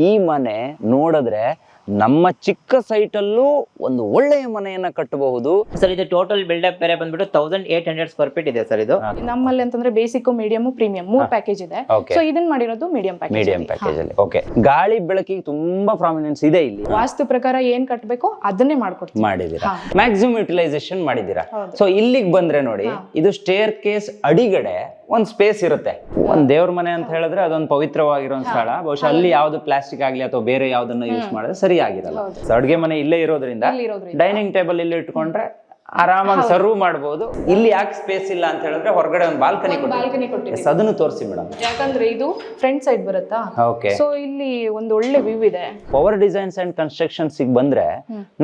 ಈ ಮನೆ ನೋಡಿದ್ರೆ ನಮ್ಮ ಚಿಕ್ಕ ಸೈಟಲ್ಲೂ ಒಂದು ಒಳ್ಳೆಯ ಮನೆಯನ್ನ ಕಟ್ಟಬಹುದು. ಸರ್ ಇದು ಟೋಟಲ್ ಬಿಲ್ಡಪ್ ಬೇರೆ ಬಂದ್ಬಿಟ್ಟು thousand eight hundred square feet ಇದೆ ಸರ್ ಇದು. ನಮ್ಮಲ್ಲಿ ಅಂತಂದ್ರೆ ಬೇಸಿಕ್ ಮೀಡಿಯಂ ಪ್ರೀಮಿಯಂ ಮೂರ್ ಪ್ಯಾಕೇಜ್ ಇದೆ. ಸೊ ಇದನ್ನ ಮಾಡಿರೋದು ಮೀಡಿಯಂ ಪ್ಯಾಕೇಜ್ ಮೀಡಿಯಂ ಪ್ಯಾಕೇಜ್ ಅಲ್ಲಿ. ಓಕೆ ಗಾಳಿ ಬೆಳಕಿಗೆ ತುಂಬಾ ಪ್ರಾಮಿನೆನ್ಸ್ ಇದೆ ಇಲ್ಲಿ. ವಾಸ್ತು ಪ್ರಕಾರ ಏನ್ ಕಟ್ಟಬೇಕು ಅದನ್ನೇ ಮಾಡ್ಕೊಡ್ತೀವಿ. ಮಾಡಿದೀರಾ ಮ್ಯಾಕ್ಸಿಮಮ್ ಯುಟಿಲೈಸೇಷನ್ ಮಾಡಿದೀರಾ. ಸೊ ಇಲ್ಲಿಗೆ ಬಂದ್ರೆ ನೋಡಿ ಇದು ಸ್ಟೇರ್ ಕೇಸ್ ಅಡಿಗಡೆ ಒಂದ್ ಸ್ಪೇಸ್ ಇರುತ್ತೆ. ಒಂದ್ ದೇವ್ರ ಮನೆ ಅಂತ ಹೇಳಿದ್ರೆ ಅದೊಂದು ಪವಿತ್ರವಾಗಿರೋ ಸ್ಥಳ. ಬಹುಶಃ ಅಲ್ಲಿ ಯಾವ್ದು ಪ್ಲಾಸ್ಟಿಕ್ ಆಗ್ಲಿ ಅಥವಾ ಬೇರೆ ಯಾವ್ದನ್ನ ಯೂಸ್ ಮಾಡಿದ್ರೆ ಸರಿ ಆಗಿರಲ್ಲ ಅಡುಗೆ ಅಡ್ಗೆ ಮನೆ ಇಲ್ಲೇ ಇರೋದ್ರಿಂದ. ಡೈನಿಂಗ್ ಟೇಬಲ್ ಇಲ್ಲಿ ಇಟ್ಕೊಂಡ್ರೆ ಆರಾಮಾಗಿ ಸರ್ವ್ ಮಾಡಬಹುದು ಇಲ್ಲಿ ಯಾಕೆ ಸ್ಪೇಸ್ ಇಲ್ಲ ಅಂತ ಹೇಳಿದ್ರೆ ಹೊರಗಡೆ ಒಂದು ಬಾಲ್ಕನಿ ಬಾಲ್ಕನಿ ಕೊಟ್ಟಿದ್ದೀವಿ. ಎಸ್ ಅದನ್ನು ತೋರಿಸಿ ಮೇಡಮ್. ಯಾಕಂದ್ರೆ ಇದು ಫ್ರಂಟ್ ಸೈಡ್ ಬರುತ್ತಾ? ಓಕೆ ಸೊ ಇಲ್ಲಿ ಒಂದು ಒಳ್ಳೆ ವ್ಯೂ ಇದೆ. ಪವರ್ ಡಿಸೈನ್ಸ್ ಅಂಡ್ ಕನ್ಸ್ಟ್ರಕ್ಷನ್ಸ್ ಬಂದ್ರೆ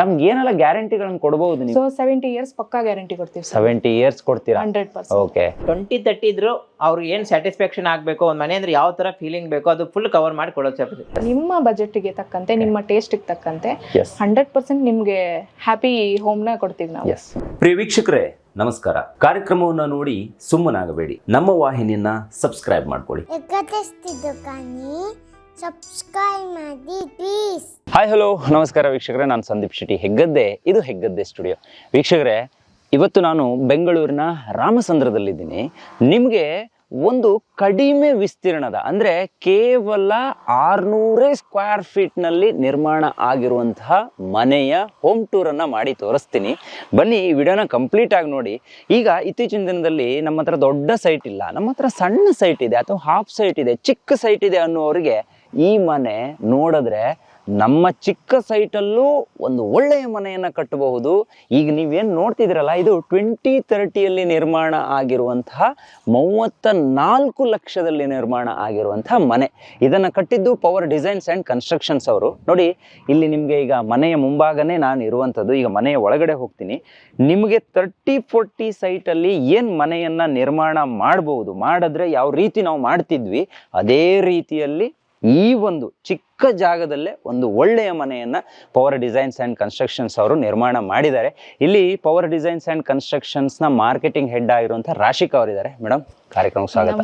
ನಮ್ಗೆ ಏನೆಲ್ಲ ಗ್ಯಾರಂಟಿಗಳನ್ನ ಕೊಡಬಹುದು ನೀವು? ಸೊ ಸೆವೆಂಟಿ ಇಯರ್ಸ್ ಪಕ್ಕಾ ಗ್ಯಾರಂಟಿ ಕೊಡ್ತೀವಿ ಸರ್ ಸೆವೆಂಟಿ ಇಯರ್ಸ್ ಕೊಡ್ತೀರಾ? Hundred percent okay twenty thirty ಇದ್ರು ಅವ್ರಿಗೆ ಏನ್ ಸ್ಯಾಟಿಸ್ಫ್ಯಾಕ್ಷನ್ ಆಗಬೇಕು? ಒಂದ್ ಮನೆ ಅಂದ್ರೆ ಯಾವ ತರ ಫೀಲಿಂಗ್ ಬೇಕು ಅದು ಫುಲ್ ಕವರ್ ಮಾಡಿ ಕೊಡೋದು ಸರ್ ನಿಮ್ಮ ಬಜೆಟ್ಗೆ ತಕ್ಕಂತೆ ನಿಮ್ಮ ಟೇಸ್ಟ್ಗೆ ತಕ್ಕಂತೆ ಹಂಡ್ರೆಡ್ ಪರ್ಸೆಂಟ್ ನಿಮ್ಗೆ ಹ್ಯಾಪಿ ಹೋಮ್ನ ಕೊಡ್ತೀವಿ ನಾವು. ಎಸ್ ಪ್ರಿಯ ವೀಕ್ಷಕರೇ ನಮಸ್ಕಾರ. ಕಾರ್ಯಕ್ರಮವನ್ನು ನೋಡಿ ಸುಮ್ಮನಾಗಬೇಡಿ. ನಮ್ಮ ವಾಹಿನಿಯನ್ನ ಸಬ್ಸ್ಕ್ರೈಬ್ ಮಾಡ್ಕೊಳ್ಳಿ. ಸಬ್ಸ್ಕ್ರೈಬ್ ಮಾಡಿ ಪ್ಲೀಸ್ ಹಾಯ್ ಹಲೋ ನಮಸ್ಕಾರ ವೀಕ್ಷಕರೇ ನಾನು ಸಂದೀಪ್ ಶೆಟ್ಟಿ ಹೆಗ್ಗದ್ದೆ. ಇದು ಹೆಗ್ಗದ್ದೆ ಸ್ಟುಡಿಯೋ ವೀಕ್ಷಕರೇ ಇವತ್ತು ನಾನು ಬೆಂಗಳೂರಿನ ರಾಮಸಂದ್ರದಲ್ಲಿದ್ದೀನಿ. ನಿಮಗೆ ಒಂದು ಕಡಿಮೆ ವಿಸ್ತೀರ್ಣದ, ಅಂದರೆ ಕೇವಲ ಆರುನೂರೇ ಸ್ಕ್ವೇರ್ ಫೀಟ್ನಲ್ಲಿ ನಿರ್ಮಾಣ ಆಗಿರುವಂತಹ ಮನೆಯ ಹೋಮ್ ಟೂರನ್ನು ಮಾಡಿ ತೋರಿಸ್ತೀನಿ. ಬನ್ನಿ, ಈ ವಿಡಿಯೋನ ಕಂಪ್ಲೀಟ್ ಆಗಿ ನೋಡಿ. ಈಗ ಇತ್ತೀಚಿನ ದಿನದಲ್ಲಿ ನಮ್ಮ ಹತ್ರ ದೊಡ್ಡ ಸೈಟ್ ಇಲ್ಲ. ನಮ್ಮ ಹತ್ರ ಸಣ್ಣ ಸೈಟ್ ಇದೆ, ಅಥವಾ ಹಾಫ್ ಸೈಟ್ ಇದೆ, ಚಿಕ್ಕ ಸೈಟ್ ಇದೆ ಅನ್ನೋರಿಗೆ ಈ ಮನೆ ನೋಡಿದ್ರೆ ನಮ್ಮ ಚಿಕ್ಕ ಸೈಟಲ್ಲೂ ಒಂದು ಒಳ್ಳೆಯ ಮನೆಯನ್ನು ಕಟ್ಟಬಹುದು. ಈಗ ನೀವೇನು ನೋಡ್ತಿದ್ದೀರಲ್ಲ, ಇದು ಟ್ವೆಂಟಿ ತರ್ಟಿಯಲ್ಲಿ ನಿರ್ಮಾಣ ಆಗಿರುವಂತಹ ಮೂವತ್ತ ನಾಲ್ಕು ಲಕ್ಷದಲ್ಲಿ ನಿರ್ಮಾಣ ಆಗಿರುವಂತಹ ಮನೆ. ಇದನ್ನು ಕಟ್ಟಿದ್ದು ಪವರ್ ಡಿಸೈನ್ಸ್ ಆ್ಯಂಡ್ ಕನ್ಸ್ಟ್ರಕ್ಷನ್ಸ್ ಅವರು. ನೋಡಿ, ಇಲ್ಲಿ ನಿಮಗೆ ಈಗ ಮನೆಯ ಮುಂಭಾಗನೇ ನಾನು ಇರುವಂಥದ್ದು. ಈಗ ಮನೆಯ ಒಳಗಡೆ ಹೋಗ್ತೀನಿ. ನಿಮಗೆ ತರ್ಟಿ ಫೋರ್ಟಿ ಸೈಟಲ್ಲಿ ಏನು ಮನೆಯನ್ನು ನಿರ್ಮಾಣ ಮಾಡಬಹುದು, ಮಾಡಿದ್ರೆ ಯಾವ ರೀತಿ ನಾವು ಮಾಡ್ತಿದ್ವಿ, ಅದೇ ರೀತಿಯಲ್ಲಿ ಈ ಒಂದು ಚಿಕ್ಕ ಜಾಗದಲ್ಲೇ ಒಂದು ಒಳ್ಳೆಯ ಮನೆಯನ್ನ ಪವರ್ ಡಿಸೈನ್ಸ್ ಆ್ಯಂಡ್ ಕನ್ಸ್ಟ್ರಕ್ಷನ್ಸ್ ಅವರು ನಿರ್ಮಾಣ ಮಾಡಿದ್ದಾರೆ. ಇಲ್ಲಿ ಪವರ್ ಡಿಸೈನ್ಸ್ ಆ್ಯಂಡ್ ಕನ್ಸ್ಟ್ರಕ್ಷನ್ಸ್ನ ಮಾರ್ಕೆಟಿಂಗ್ ಹೆಡ್ ಆಗಿರುವಂಥ ರಾಶಿಕಾ ಅವರಿದ್ದಾರೆ. ಮೇಡಮ್ ಕಾರ್ಯಕ್ರಮ ಸ್ವಾಗತ.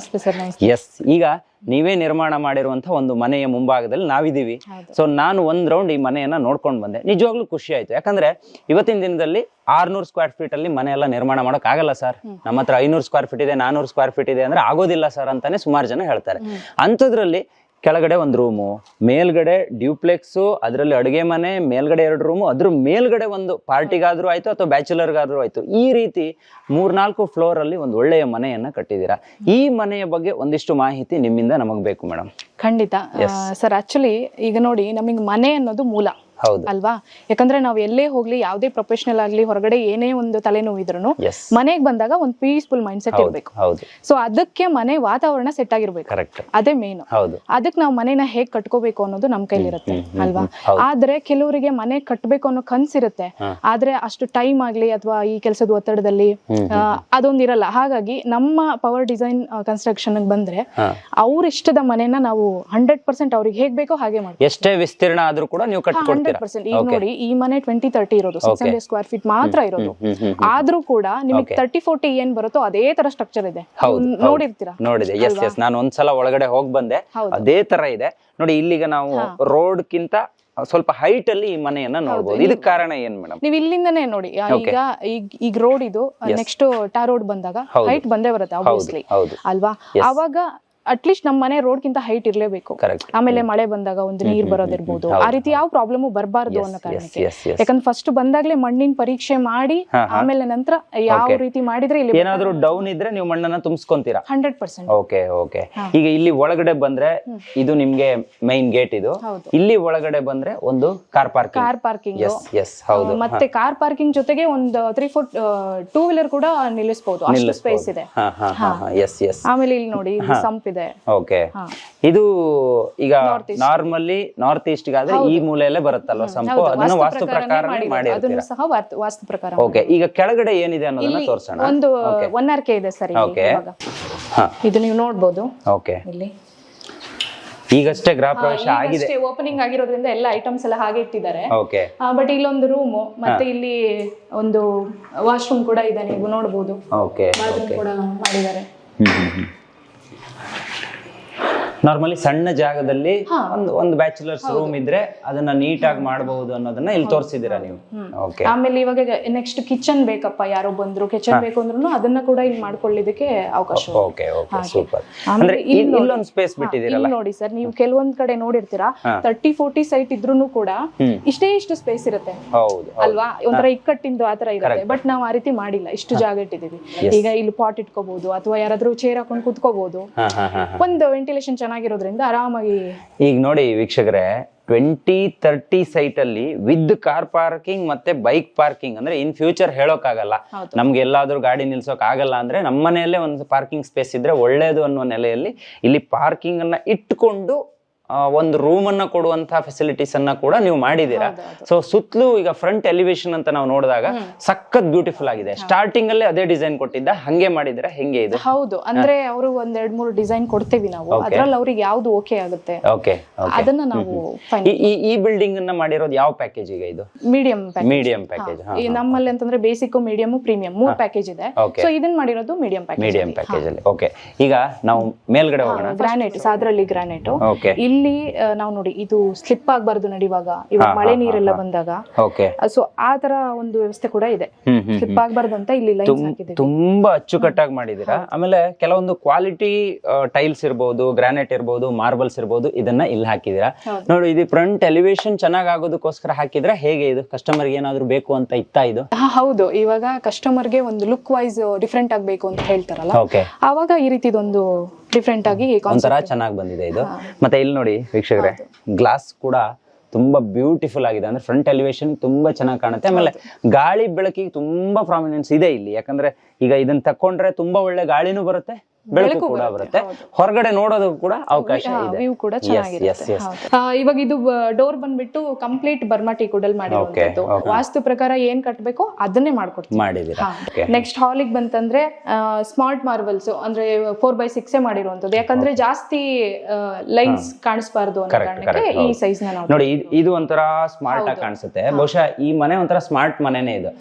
ಎಸ್ ಈಗ ನೀವೇ ನಿರ್ಮಾಣ ಮಾಡಿರುವಂಥ ಒಂದು ಮನೆಯ ಮುಂಭಾಗದಲ್ಲಿ ನಾವಿದ್ದೀವಿ. ಸೊ ನಾನು ಒಂದ್ ರೌಂಡ್ ಈ ಮನೆಯನ್ನ ನೋಡ್ಕೊಂಡು ಬಂದೆ. ನಿಜವಾಗ್ಲೂ ಖುಷಿ ಆಯ್ತು. ಯಾಕಂದ್ರೆ ಇವತ್ತಿನ ದಿನದಲ್ಲಿ ಆರ್ನೂರು ಸ್ಕ್ವೇರ್ ಫೀಟ್ ಅಲ್ಲಿ ಮನೆ ಎಲ್ಲ ನಿರ್ಮಾಣ ಮಾಡಕ್ ಆಗಲ್ಲ ಸರ್. ನಮ್ಮ ಹತ್ರ ಐನೂರು ಸ್ಕ್ವೇರ್ ಫೀಟ್ ಇದೆ ನಾನೂರು ಸ್ಕ್ವೇರ್ ಫೀಟ್ ಇದೆ ಅಂದ್ರೆ ಆಗೋದಿಲ್ಲ ಸರ್ ಅಂತಾನೆ ಸುಮಾರು ಜನ ಹೇಳ್ತಾರೆ. ಅಂಥದ್ರಲ್ಲಿ ಕೆಳಗಡೆ ಒಂದು ರೂಮು ಮೇಲ್ಗಡೆ ಡ್ಯೂಪ್ಲೆಕ್ಸು ಅದರಲ್ಲಿ ಅಡುಗೆ ಮನೆ ಮೇಲ್ಗಡೆ ಎರಡು ರೂಮು ಅದ್ರ ಮೇಲ್ಗಡೆ ಒಂದು ಪಾರ್ಟಿಗಾದರೂ ಆಯ್ತು ಅಥವಾ ಬ್ಯಾಚುಲರ್ಗಾದ್ರೂ ಆಯ್ತು. ಈ ರೀತಿ ಮೂರ್ನಾಲ್ಕು ಫ್ಲೋರ್ ಅಲ್ಲಿ ಒಂದು ಒಳ್ಳೆಯ ಮನೆಯನ್ನ ಕಟ್ಟಿದ್ದೀರಾ. ಈ ಮನೆಯ ಬಗ್ಗೆ ಒಂದಿಷ್ಟು ಮಾಹಿತಿ ನಿಮ್ಮಿಂದ ನಮಗ್ ಬೇಕು ಮೇಡಮ್ ಖಂಡಿತ. ಸರ್ ಆಕ್ಚುಲಿ ಈಗ ನೋಡಿ ನಮಗೆ ಮನೆ ಅನ್ನೋದು ಮೂಲ. ಹೌದು. ಅಲ್ವಾ? ಯಾಕಂದ್ರೆ ನಾವು ಎಲ್ಲೇ ಹೋಗ್ಲಿ ಯಾವುದೇ ಪ್ರೊಫೆಷನಲ್ ಆಗ್ಲಿ ಹೊರಗಡೆ ಏನೇ ಒಂದು ತಲೆನೋವು ಇದ್ರು ಮನೆಗೆ ಬಂದಾಗ ಒಂದು ಪೀಸ್ಫುಲ್ ಮೈಂಡ್ ಸೆಟ್ ಇರಬೇಕು. ಸೊ ಅದಕ್ಕೆ ಮನೆ ವಾತಾವರಣ ಸೆಟ್ ಆಗಿರ್ಬೇಕು. ಅದೇ ಮೇನ್ ಅದಕ್ಕೆ ನಾವು ಮನೆನ ಹೇಗ್ ಕಟ್ಕೋಬೇಕು ಅನ್ನೋದು ನಮ್ ಕೈಲಿರುತ್ತೆ ಅಲ್ವಾ? ಆದ್ರೆ ಕೆಲವರಿಗೆ ಮನೆ ಕಟ್ಬೇಕು ಅನ್ನೋ ಕನ್ಸಿರುತ್ತೆ ಆದ್ರೆ ಅಷ್ಟು ಟೈಮ್ ಆಗ್ಲಿ ಅಥವಾ ಈ ಕೆಲಸದ ಒತ್ತಡದಲ್ಲಿ ಅದೊಂದಿರಲ್ಲ ಹಾಗಾಗಿ ನಮ್ಮ ಪವರ್ ಡಿಸೈನ್ ಕನ್ಸ್ಟ್ರಕ್ಷನ್ ಬಂದ್ರೆ. ಅವ್ರ ಇಷ್ಟದ ಮನೆನ ನಾವು ಹಂಡ್ರೆಡ್ ಪರ್ಸೆಂಟ್ ಅವ್ರಿಗೆ ಹೇಗ್ ಬೇಕೋ ಹಾಗೆ ಮಾಡ್ತೀವಿ ಎಷ್ಟೇ ವಿಸ್ತೀರ್ಣ ಆದ್ರೂ ಕೂಡ ನೀವು ಹಂಡ್ರೆಡ್ ಪರ್ಸೆಂಟ್. ಈಗ ನೋಡಿ ಈ ಮನೆ ಟ್ವೆಂಟಿ ತರ್ಟಿ ಇರೋದು ಸಿಕ್ಸ್ ಹಂಡ್ರೆಡ್ ಸ್ಕ್ವೇರ್ ಫೀಟ್ ಮಾತ್ರ ಇರೋದು. ಆದ್ರೂ ಕೂಡ ನಿಮಗೆ. ತರ್ಟಿ ಫೋರ್ಟಿ ಏನ್ ಬರುತ್ತೋ ಅದೇ ತರ ಸ್ಟ್ರಕ್ಚರ್ ಇದೆ. ನೋಡಿರ್ತೀರಾ? ನೋಡಿದೆ. ಎಸ್ ಎಸ್ ನಾನು ಒಂದ್ಸಲ ಒಳಗಡೆ ಹೋಗ್ ಬಂದೆ. ಅದೇ ತರ ಇದೆ. ನೋಡಿ ಇಲ್ಲಿಗ ನಾವು ರೋಡ್ ಕಿಂತ ಸ್ವಲ್ಪ ಹೈಟ್ ಅಲ್ಲಿ ಈ ಮನೆಯನ್ನ ನೋಡಬಹುದು ಇದಕ್ಕೆ ಕಾರಣ ಏನ್ ಮೇಡಮ್? ನೀವು ಇಲ್ಲಿಂದನೇ ನೋಡಿ. ಈಗ ಈಗ ಈಗ ರೋಡ್ ಇದು ನೆಕ್ಸ್ಟ್ ಟಾರ್ ರೋಡ್ ಬಂದಾಗ ಹೈಟ್ ಬಂದೇ ಬರುತ್ತೆ ಆಬ್ವಿಯಸ್ಲಿ ಅಲ್ವಾ? ಅವಾಗ ಅಟ್ಲೀಸ್ಟ್ ನಮ್ಮ ಮನೆ ರೋಡ್ ಗಿಂತ ಹೈಟ್ ಇರಲೇಬೇಕು. ಕರೆಕ್ಟ್ ಆಮೇಲೆ ಮಳೆ ಬಂದಾಗ ಒಂದು ನೀರ್ ಬರೋದಿರ್ಬೋದು. ಆ ರೀತಿ ಯಾವ ಪ್ರಾಬ್ಲಮ್ ಬರಬಾರದು ಅನ್ನೋ ಕಾರಣಕ್ಕೆ. ಯಾಕಂದ್ರೆ ಫಸ್ಟ್ ಬಂದಾಗ್ಲೇ ಮಣ್ಣಿನ ಪರೀಕ್ಷೆ ಮಾಡಿ ಆಮೇಲೆ ನಂತರ ಯಾವ ರೀತಿ ಮಾಡಿದ್ರೆ ಇಲ್ಲಿ ಏನಾದ್ರೂ ಡೌನ್ ಇದ್ರೆ ನೀವು ಮಣ್ಣನ್ನ ತುಂಬಿಸ್ಕೊಂತೀರಾ? Hundred percent. ಓಕೆ ಓಕೆ ಈಗ ಇಲ್ಲಿ ಒಳಗಡೆ ಬಂದ್ರೆ ಇದು ನಿಮ್ಗೆ ಮೈನ್ ಗೇಟ್ ಇದು. ಇಲ್ಲಿ ಒಳಗಡೆ ಬಂದ್ರೆ ಒಂದು car park car parking yes ಹೌದು. ಮತ್ತೆ ಕಾರ್ ಪಾರ್ಕಿಂಗ್ ಜೊತೆಗೆ ಒಂದು ತ್ರೀ ಫುಟ್ ಟೂ ವೀಲರ್ ಕೂಡ ನಿಲ್ಲಿಸಬಹುದು ಅಷ್ಟು ಸ್ಪೇಸ್ ಇದೆ. ಆಮೇಲೆ ಇಲ್ಲಿ ನೋಡಿ ಸಂಪ್ ಇದೆ. ಓಕೆ ಇದು ಈಗ ನಾರ್ಮಲಿ ನಾರ್ತ್ ಈಸ್ಟ್ ಆದ್ರೆ ಈ ಮೂಲೆಯಲ್ಲೇ ಬರುತ್ತಲ್ವಾ ಸಂಪು? ಅದನ್ನ ವಾಸ್ತು ಪ್ರಕಾರ ಮಾಡಿ ಅದನ್ನು ಸಹ ವಾಸ್ತು- ವಾಸ್ತು ಪ್ರಕಾರ ಓಕೆ ಈಗ ಕೆಳಗಡೆ ಏನಿದೆ ಅನ್ನೋದನ್ನ ಇಲ್ಲಿ ತೋರ್ಸೋಣ. ಒಂದು ಒನ್ ಆರ್ ಕೆ ಇದೆ ಸರ್ ಇಲ್ಲಿ Okay. ಇವಾಗ. ಹಾ. ಇದು ನೀವು ನೋಡ್ಬೋದು. ಓಕೆ ಇಲ್ಲಿ. ಈಗಷ್ಟೇ ಗೃಹ ಪ್ರವೇಶ ಆಗಿದೆ. ಓಪನಿಂಗ್ ಆಗಿರೋದ್ರಿಂದ ಎಲ್ಲ ಐಟಮ್ಸ್ ಎಲ್ಲ ಹಾಗೆ ಇಟ್ಟಿದ್ದಾರೆ. ಓಕೆ ಬಟ್ ಇಲ್ಲೊಂದು ರೂಮು ಮತ್ತೆ ಇಲ್ಲಿ ಒಂದು ವಾಶ್ರೂಮ್ ಕೂಡ ಇದೆ ನೀವು ನೋಡ್ಬೋದು. ಓಕೆ ಬಾತ್ರೂಮ್ ಕೂಡ ಮಾಡಿದ್ದಾರೆ. ನಾರ್ಮಲಿ ಸಣ್ಣ ಜಾಗದಲ್ಲಿ. ಒಂದು ಒಂದು ಬ್ಯಾಚುಲರ್ಸ್ ರೂಮ್ ಇದ್ರೆ ಅದನ್ನ ನೀಟಾಗಿ ಮಾಡಬಹುದು ಅನ್ನೋದನ್ನ ಇಲ್ಲಿ ತೋರಿಸಿದೀರಾ ನೀವು? ಓಕೆ ಆಮೇಲೆ ಇವಾಗ ನೆಕ್ಸ್ಟ್ ಕಿಚನ್ ಬೇಕಪ್ಪ ಯಾರೋ ಬಂದ್ರು ಕಿಚನ್ ಬೇಕು ಅಂದ್ರೂ ಅದನ್ನ ಕೂಡ ಇಲ್ಲಿ ಮಾಡ್ಕೊಳ್ಳಿದಕ್ಕೆ ಅವಕಾಶ ಓಕೆ ಓಕೆ ಸೂಪರ್ ಅಂದ್ರೆ. ಇಲ್ಲೊಂದು ಸ್ಪೇಸ್ ಬಿಟ್ಟಿದ್ದೀರಲ್ಲ? ನೋಡಿ ಸರ್ ನೀವು ಕೆಲವೊಂದ್ ಕಡೆ ನೋಡಿರ್ತೀರಾ. ತರ್ಟಿ ಫೋರ್ಟಿ ಸೈಟ್ ಇದ್ರೂನು ಕೂಡ ಇಷ್ಟೇ ಇಷ್ಟು ಸ್ಪೇಸ್ ಇರುತ್ತೆ. ಅಲ್ವಾ? ಒಂಥರ ಇಕ್ಕಟ್ಟಿಂದು ಆತರ ಇರುತ್ತೆ. ಬಟ್ ನಾವು ಆ ರೀತಿ ಮಾಡಿಲ್ಲ. ಇಷ್ಟು ಜಾಗ ಇಟ್ಟಿದೀವಿ ಈಗ ಇಲ್ಲಿ ಪಾಟ್ ಇಟ್ಕೋಬಹುದು ಅಥವಾ ಯಾರಾದ್ರೂ ಚೇರ್ ಹಾಕೊಂಡು ಕುತ್ಕೋಬಹುದು. ಒಂದು ವೆಂಟಿಲೇಷನ್ ಚೆನ್ನಾಗಿರೋದ್ರಿಂದ ಆರಾಮಾಗಿ ಈಗ ನೋಡಿ ವೀಕ್ಷಕರೇ ಟ್ವೆಂಟಿ ತರ್ಟಿ ಸೈಟ್ ಅಲ್ಲಿ ವಿತ್ ಕಾರ್ ಪಾರ್ಕಿಂಗ್ ಮತ್ತೆ ಬೈಕ್ ಪಾರ್ಕಿಂಗ್ ಅಂದ್ರೆ ಇನ್ ಫ್ಯೂಚರ್ ಹೇಳೋಕ್ಕಾಗಲ್ಲ. ಆಗಲ್ಲ ನಮ್ಗೆ ಎಲ್ಲಾದ್ರೂ ಗಾಡಿ ನಿಲ್ಸೋಕ್ ಆಗಲ್ಲ ಅಂದ್ರೆ ನಮ್ಮ ಮನೆಯಲ್ಲೇ ಒಂದು ಪಾರ್ಕಿಂಗ್ ಸ್ಪೇಸ್ ಇದ್ರೆ ಒಳ್ಳೇದು ಅನ್ನೋ ನೆಲೆಯಲ್ಲಿ ಇಲ್ಲಿ ಪಾರ್ಕಿಂಗ್ ಅನ್ನ ಇಟ್ಕೊಂಡು ಒಂದು ರೂಮ್ ಅನ್ನ ಕೊಡುವಂತಹ ಫೆಸಿಲಿಟೀಸ್ ಅನ್ನ ಕೂಡ ನೀವು ಮಾಡಿದೀರಾ ಹೌದು, ಸೊ ಸುತ್ತಲೂ ಈಗ ಫ್ರಂಟ್ ಎಲಿವೇಶನ್ ಅಂತ ನಾವು ನೋಡಿದಾಗ ಸಖತ್ ಬ್ಯೂಟಿಫುಲ್ ಆಗಿದೆ. ಸ್ಟಾರ್ಟಿಂಗ್ ಅಲ್ಲಿ ಅದೇ ಡಿಸೈನ್ ಕೊಟ್ಟಿದ್ದ ಹಂಗೆ ಮಾಡಿದ್ರೆ ಹೆಂಗೆ ಇದು? ಹೌದು. ಅಂದ್ರೆ ಅವರು ಒಂದ್ ಎರಡ್ ಮೂರು ಡಿಸೈನ್ ಕೊಡ್ತೀವಿ ನಾವು. ಅದ್ರಲ್ಲಿ ಅವ್ರಿಗೆ ಯಾವ್ದು ಓಕೆ ಆಗುತ್ತೆ? ಓಕೆ ಅದನ್ನ ನಾವು ಈ ಬಿಲ್ಡಿಂಗ್ ಅನ್ನ ಮಾಡಿರೋದು ಯಾವ ಪ್ಯಾಕೇಜ್ ಈಗ ಇದು? ಮೀಡಿಯಂ ಮೀಡಿಯಂ ಪ್ಯಾಕೇಜ್ ನಮ್ಮಲ್ಲಿ ಅಂತಂದ್ರೆ ಬೇಸಿಕ್ ಮೀಡಿಯಂ ಪ್ರೀಮಿಯಂ ಮೂರ್ ಪ್ಯಾಕೇಜ್ ಇದೆ. ಸೊ ಇದನ್ನ ಮಾಡಿರೋದು ಮೀಡಿಯಂ ಪ್ಯಾಕೇಜ್ ಮೀಡಿಯಂ ಪ್ಯಾಕೇಜ್ ಅಲ್ಲಿ. ಓಕೆ ಈಗ ನಾವು ಮೇಲ್ಗಡೆ ಹೋಗೋಣ. ಗ್ರಾನೈಟ್ ಸಾದ್ರಲ್ಲಿ ಗ್ರಾನೈಟ್ ಓಕೆ ಇಲ್ಲಿ ಆ, ನಾವು ನೋಡಿ ಇದು ಸ್ಲಿಪ್ ಆಗ್ಬಾರ್ದು ನಡೆಯುವಾಗ ಇವಾಗ ಮಳೆ ನೀರೆಲ್ಲ ಬಂದಾಗ. ಸೊ ಆ ತರ ಒಂದು ವ್ಯವಸ್ಥೆ ಕೂಡ ಇದೆ. ಸ್ಲಿಪ್ ಆಗಬಾರ್ದು ಅಂತ ಇಲ್ಲಿ ಲೈನ್ಸ್ ಹಾಕಿದ್ದೀವಿ. ತುಂಬಾ ಅಚ್ಚುಕಟ್ಟಾಗಿ ಮಾಡಿದೀರಾ ಆಮೇಲೆ ಕೆಲವೊಂದು ಕ್ವಾಲಿಟಿ ಟೈಲ್ಸ್ ಇರ್ಬೋದು ಗ್ರಾನೈಟ್ ಇರಬಹುದು ಮಾರ್ಬಲ್ಸ್ ಇರಬಹುದು ಇದನ್ನ ಇಲ್ಲಿ ಹಾಕಿದೀರಾ. ನೋಡಿ ಇದು ಫ್ರಂಟ್ ಎಲಿವೇಶನ್ ಚೆನ್ನಾಗಿ ಆಗೋದಕ್ಕೋಸ್ಕರ ಹಾಕಿದ್ರೆ ಹೇಗೆ ಇದು? ಕಸ್ಟಮರ್ಗೆ ಏನಾದ್ರು ಬೇಕು ಅಂತ ಇತ್ತಾ ಇದು? ಹೌದು. ಇವಾಗ ಕಸ್ಟಮರ್ಗೆ ಒಂದು ಲುಕ್ ವೈಸ್ ಡಿಫ್ರೆಂಟ್ ಆಗಬೇಕು ಅಂತ ಹೇಳ್ತಾರಲ್ಲ. ಅವಾಗ ಆವಾಗ ಈ ರೀತಿದೊಂದು ಡಿಫ್ರೆಂಟ್ ಆಗಿ ಒಂಥರ ಚೆನ್ನಾಗಿ ಬಂದಿದೆ ಇದು. ಮತ್ತೆ ಇಲ್ಲಿ ನೋಡಿ ವೀಕ್ಷಕರೇ ಗ್ಲಾಸ್ ಕೂಡ ತುಂಬಾ ಬ್ಯೂಟಿಫುಲ್ ಆಗಿದೆ. ಅಂದ್ರೆ ಫ್ರಂಟ್ ಎಲಿವೇಶನ್ ತುಂಬಾ ಚೆನ್ನಾಗಿ ಕಾಣುತ್ತೆ. ಆಮೇಲೆ ಗಾಳಿ ಬೆಳಕಿಗೆ ತುಂಬಾ ಪ್ರಾಮಿನೆನ್ಸ್ ಇದೆ ಇಲ್ಲಿ. ಯಾಕಂದ್ರೆ ಈಗ ಇದನ್ನ ತಕೊಂಡ್ರೆ ತುಂಬಾ ಒಳ್ಳೆ ಗಾಳಿನೂ ಬರುತ್ತೆ ಬೆಳಕು ಕೂಡ ಬರುತ್ತೆ. ಹೊರಗಡೆ ನೋಡೋದಕ್ಕೂ ಕೂಡ ಅವಕಾಶ ಇದೆ. ವ್ಯೂ ಕೂಡ ಚೆನ್ನಾಗಿರುತ್ತೆ. ಇವಾಗ ಇದು ಡೋರ್ ಬಂದ್ಬಿಟ್ಟು ಕಂಪ್ಲೀಟ್ ಬರ್ಮಾಟಿ ಕುಡಲ್ ಮಾಡಿ. ವಾಸ್ತು ಪ್ರಕಾರ ಏನ್ ಕಟ್ಬೇಕು ಅದನ್ನೇ ಮಾಡ್ಕೊಡ್ತೀವಿ. ಮಾಡಿದೀರಾ ನೆಕ್ಸ್ಟ್ ಹಾಲಿಗೆ ಬಂತಂದ್ರೆ ಸ್ಮಾರ್ಟ್ ಮಾರ್ಬಲ್ಸ್ ಅಂದ್ರೆ ಫೋರ್ ಬೈ ಸಿಕ್ಸ್ ಮಾಡಿರುವಂತದ್ದು. ಯಾಕಂದ್ರೆ ಜಾಸ್ತಿ ಲೈನ್ಸ್ ಕಾಣಿಸ್ಬಾರ್ದು ಅನ್ನೋ ಕಾರಣಕ್ಕೆ ಈ. ಸೈಜ್ ನಾವು ನೋಡಿ ಇದು ಒಂಥರ ಸ್ಮಾರ್ಟ್ ಆಗಿ ಕಾಣಿಸುತ್ತೆ. ಬಹುಶಃ ಈ ಮನೆ ಒಂಥರ ಸ್ಮಾರ್ಟ್ ಮನೆನೇ ಇದು.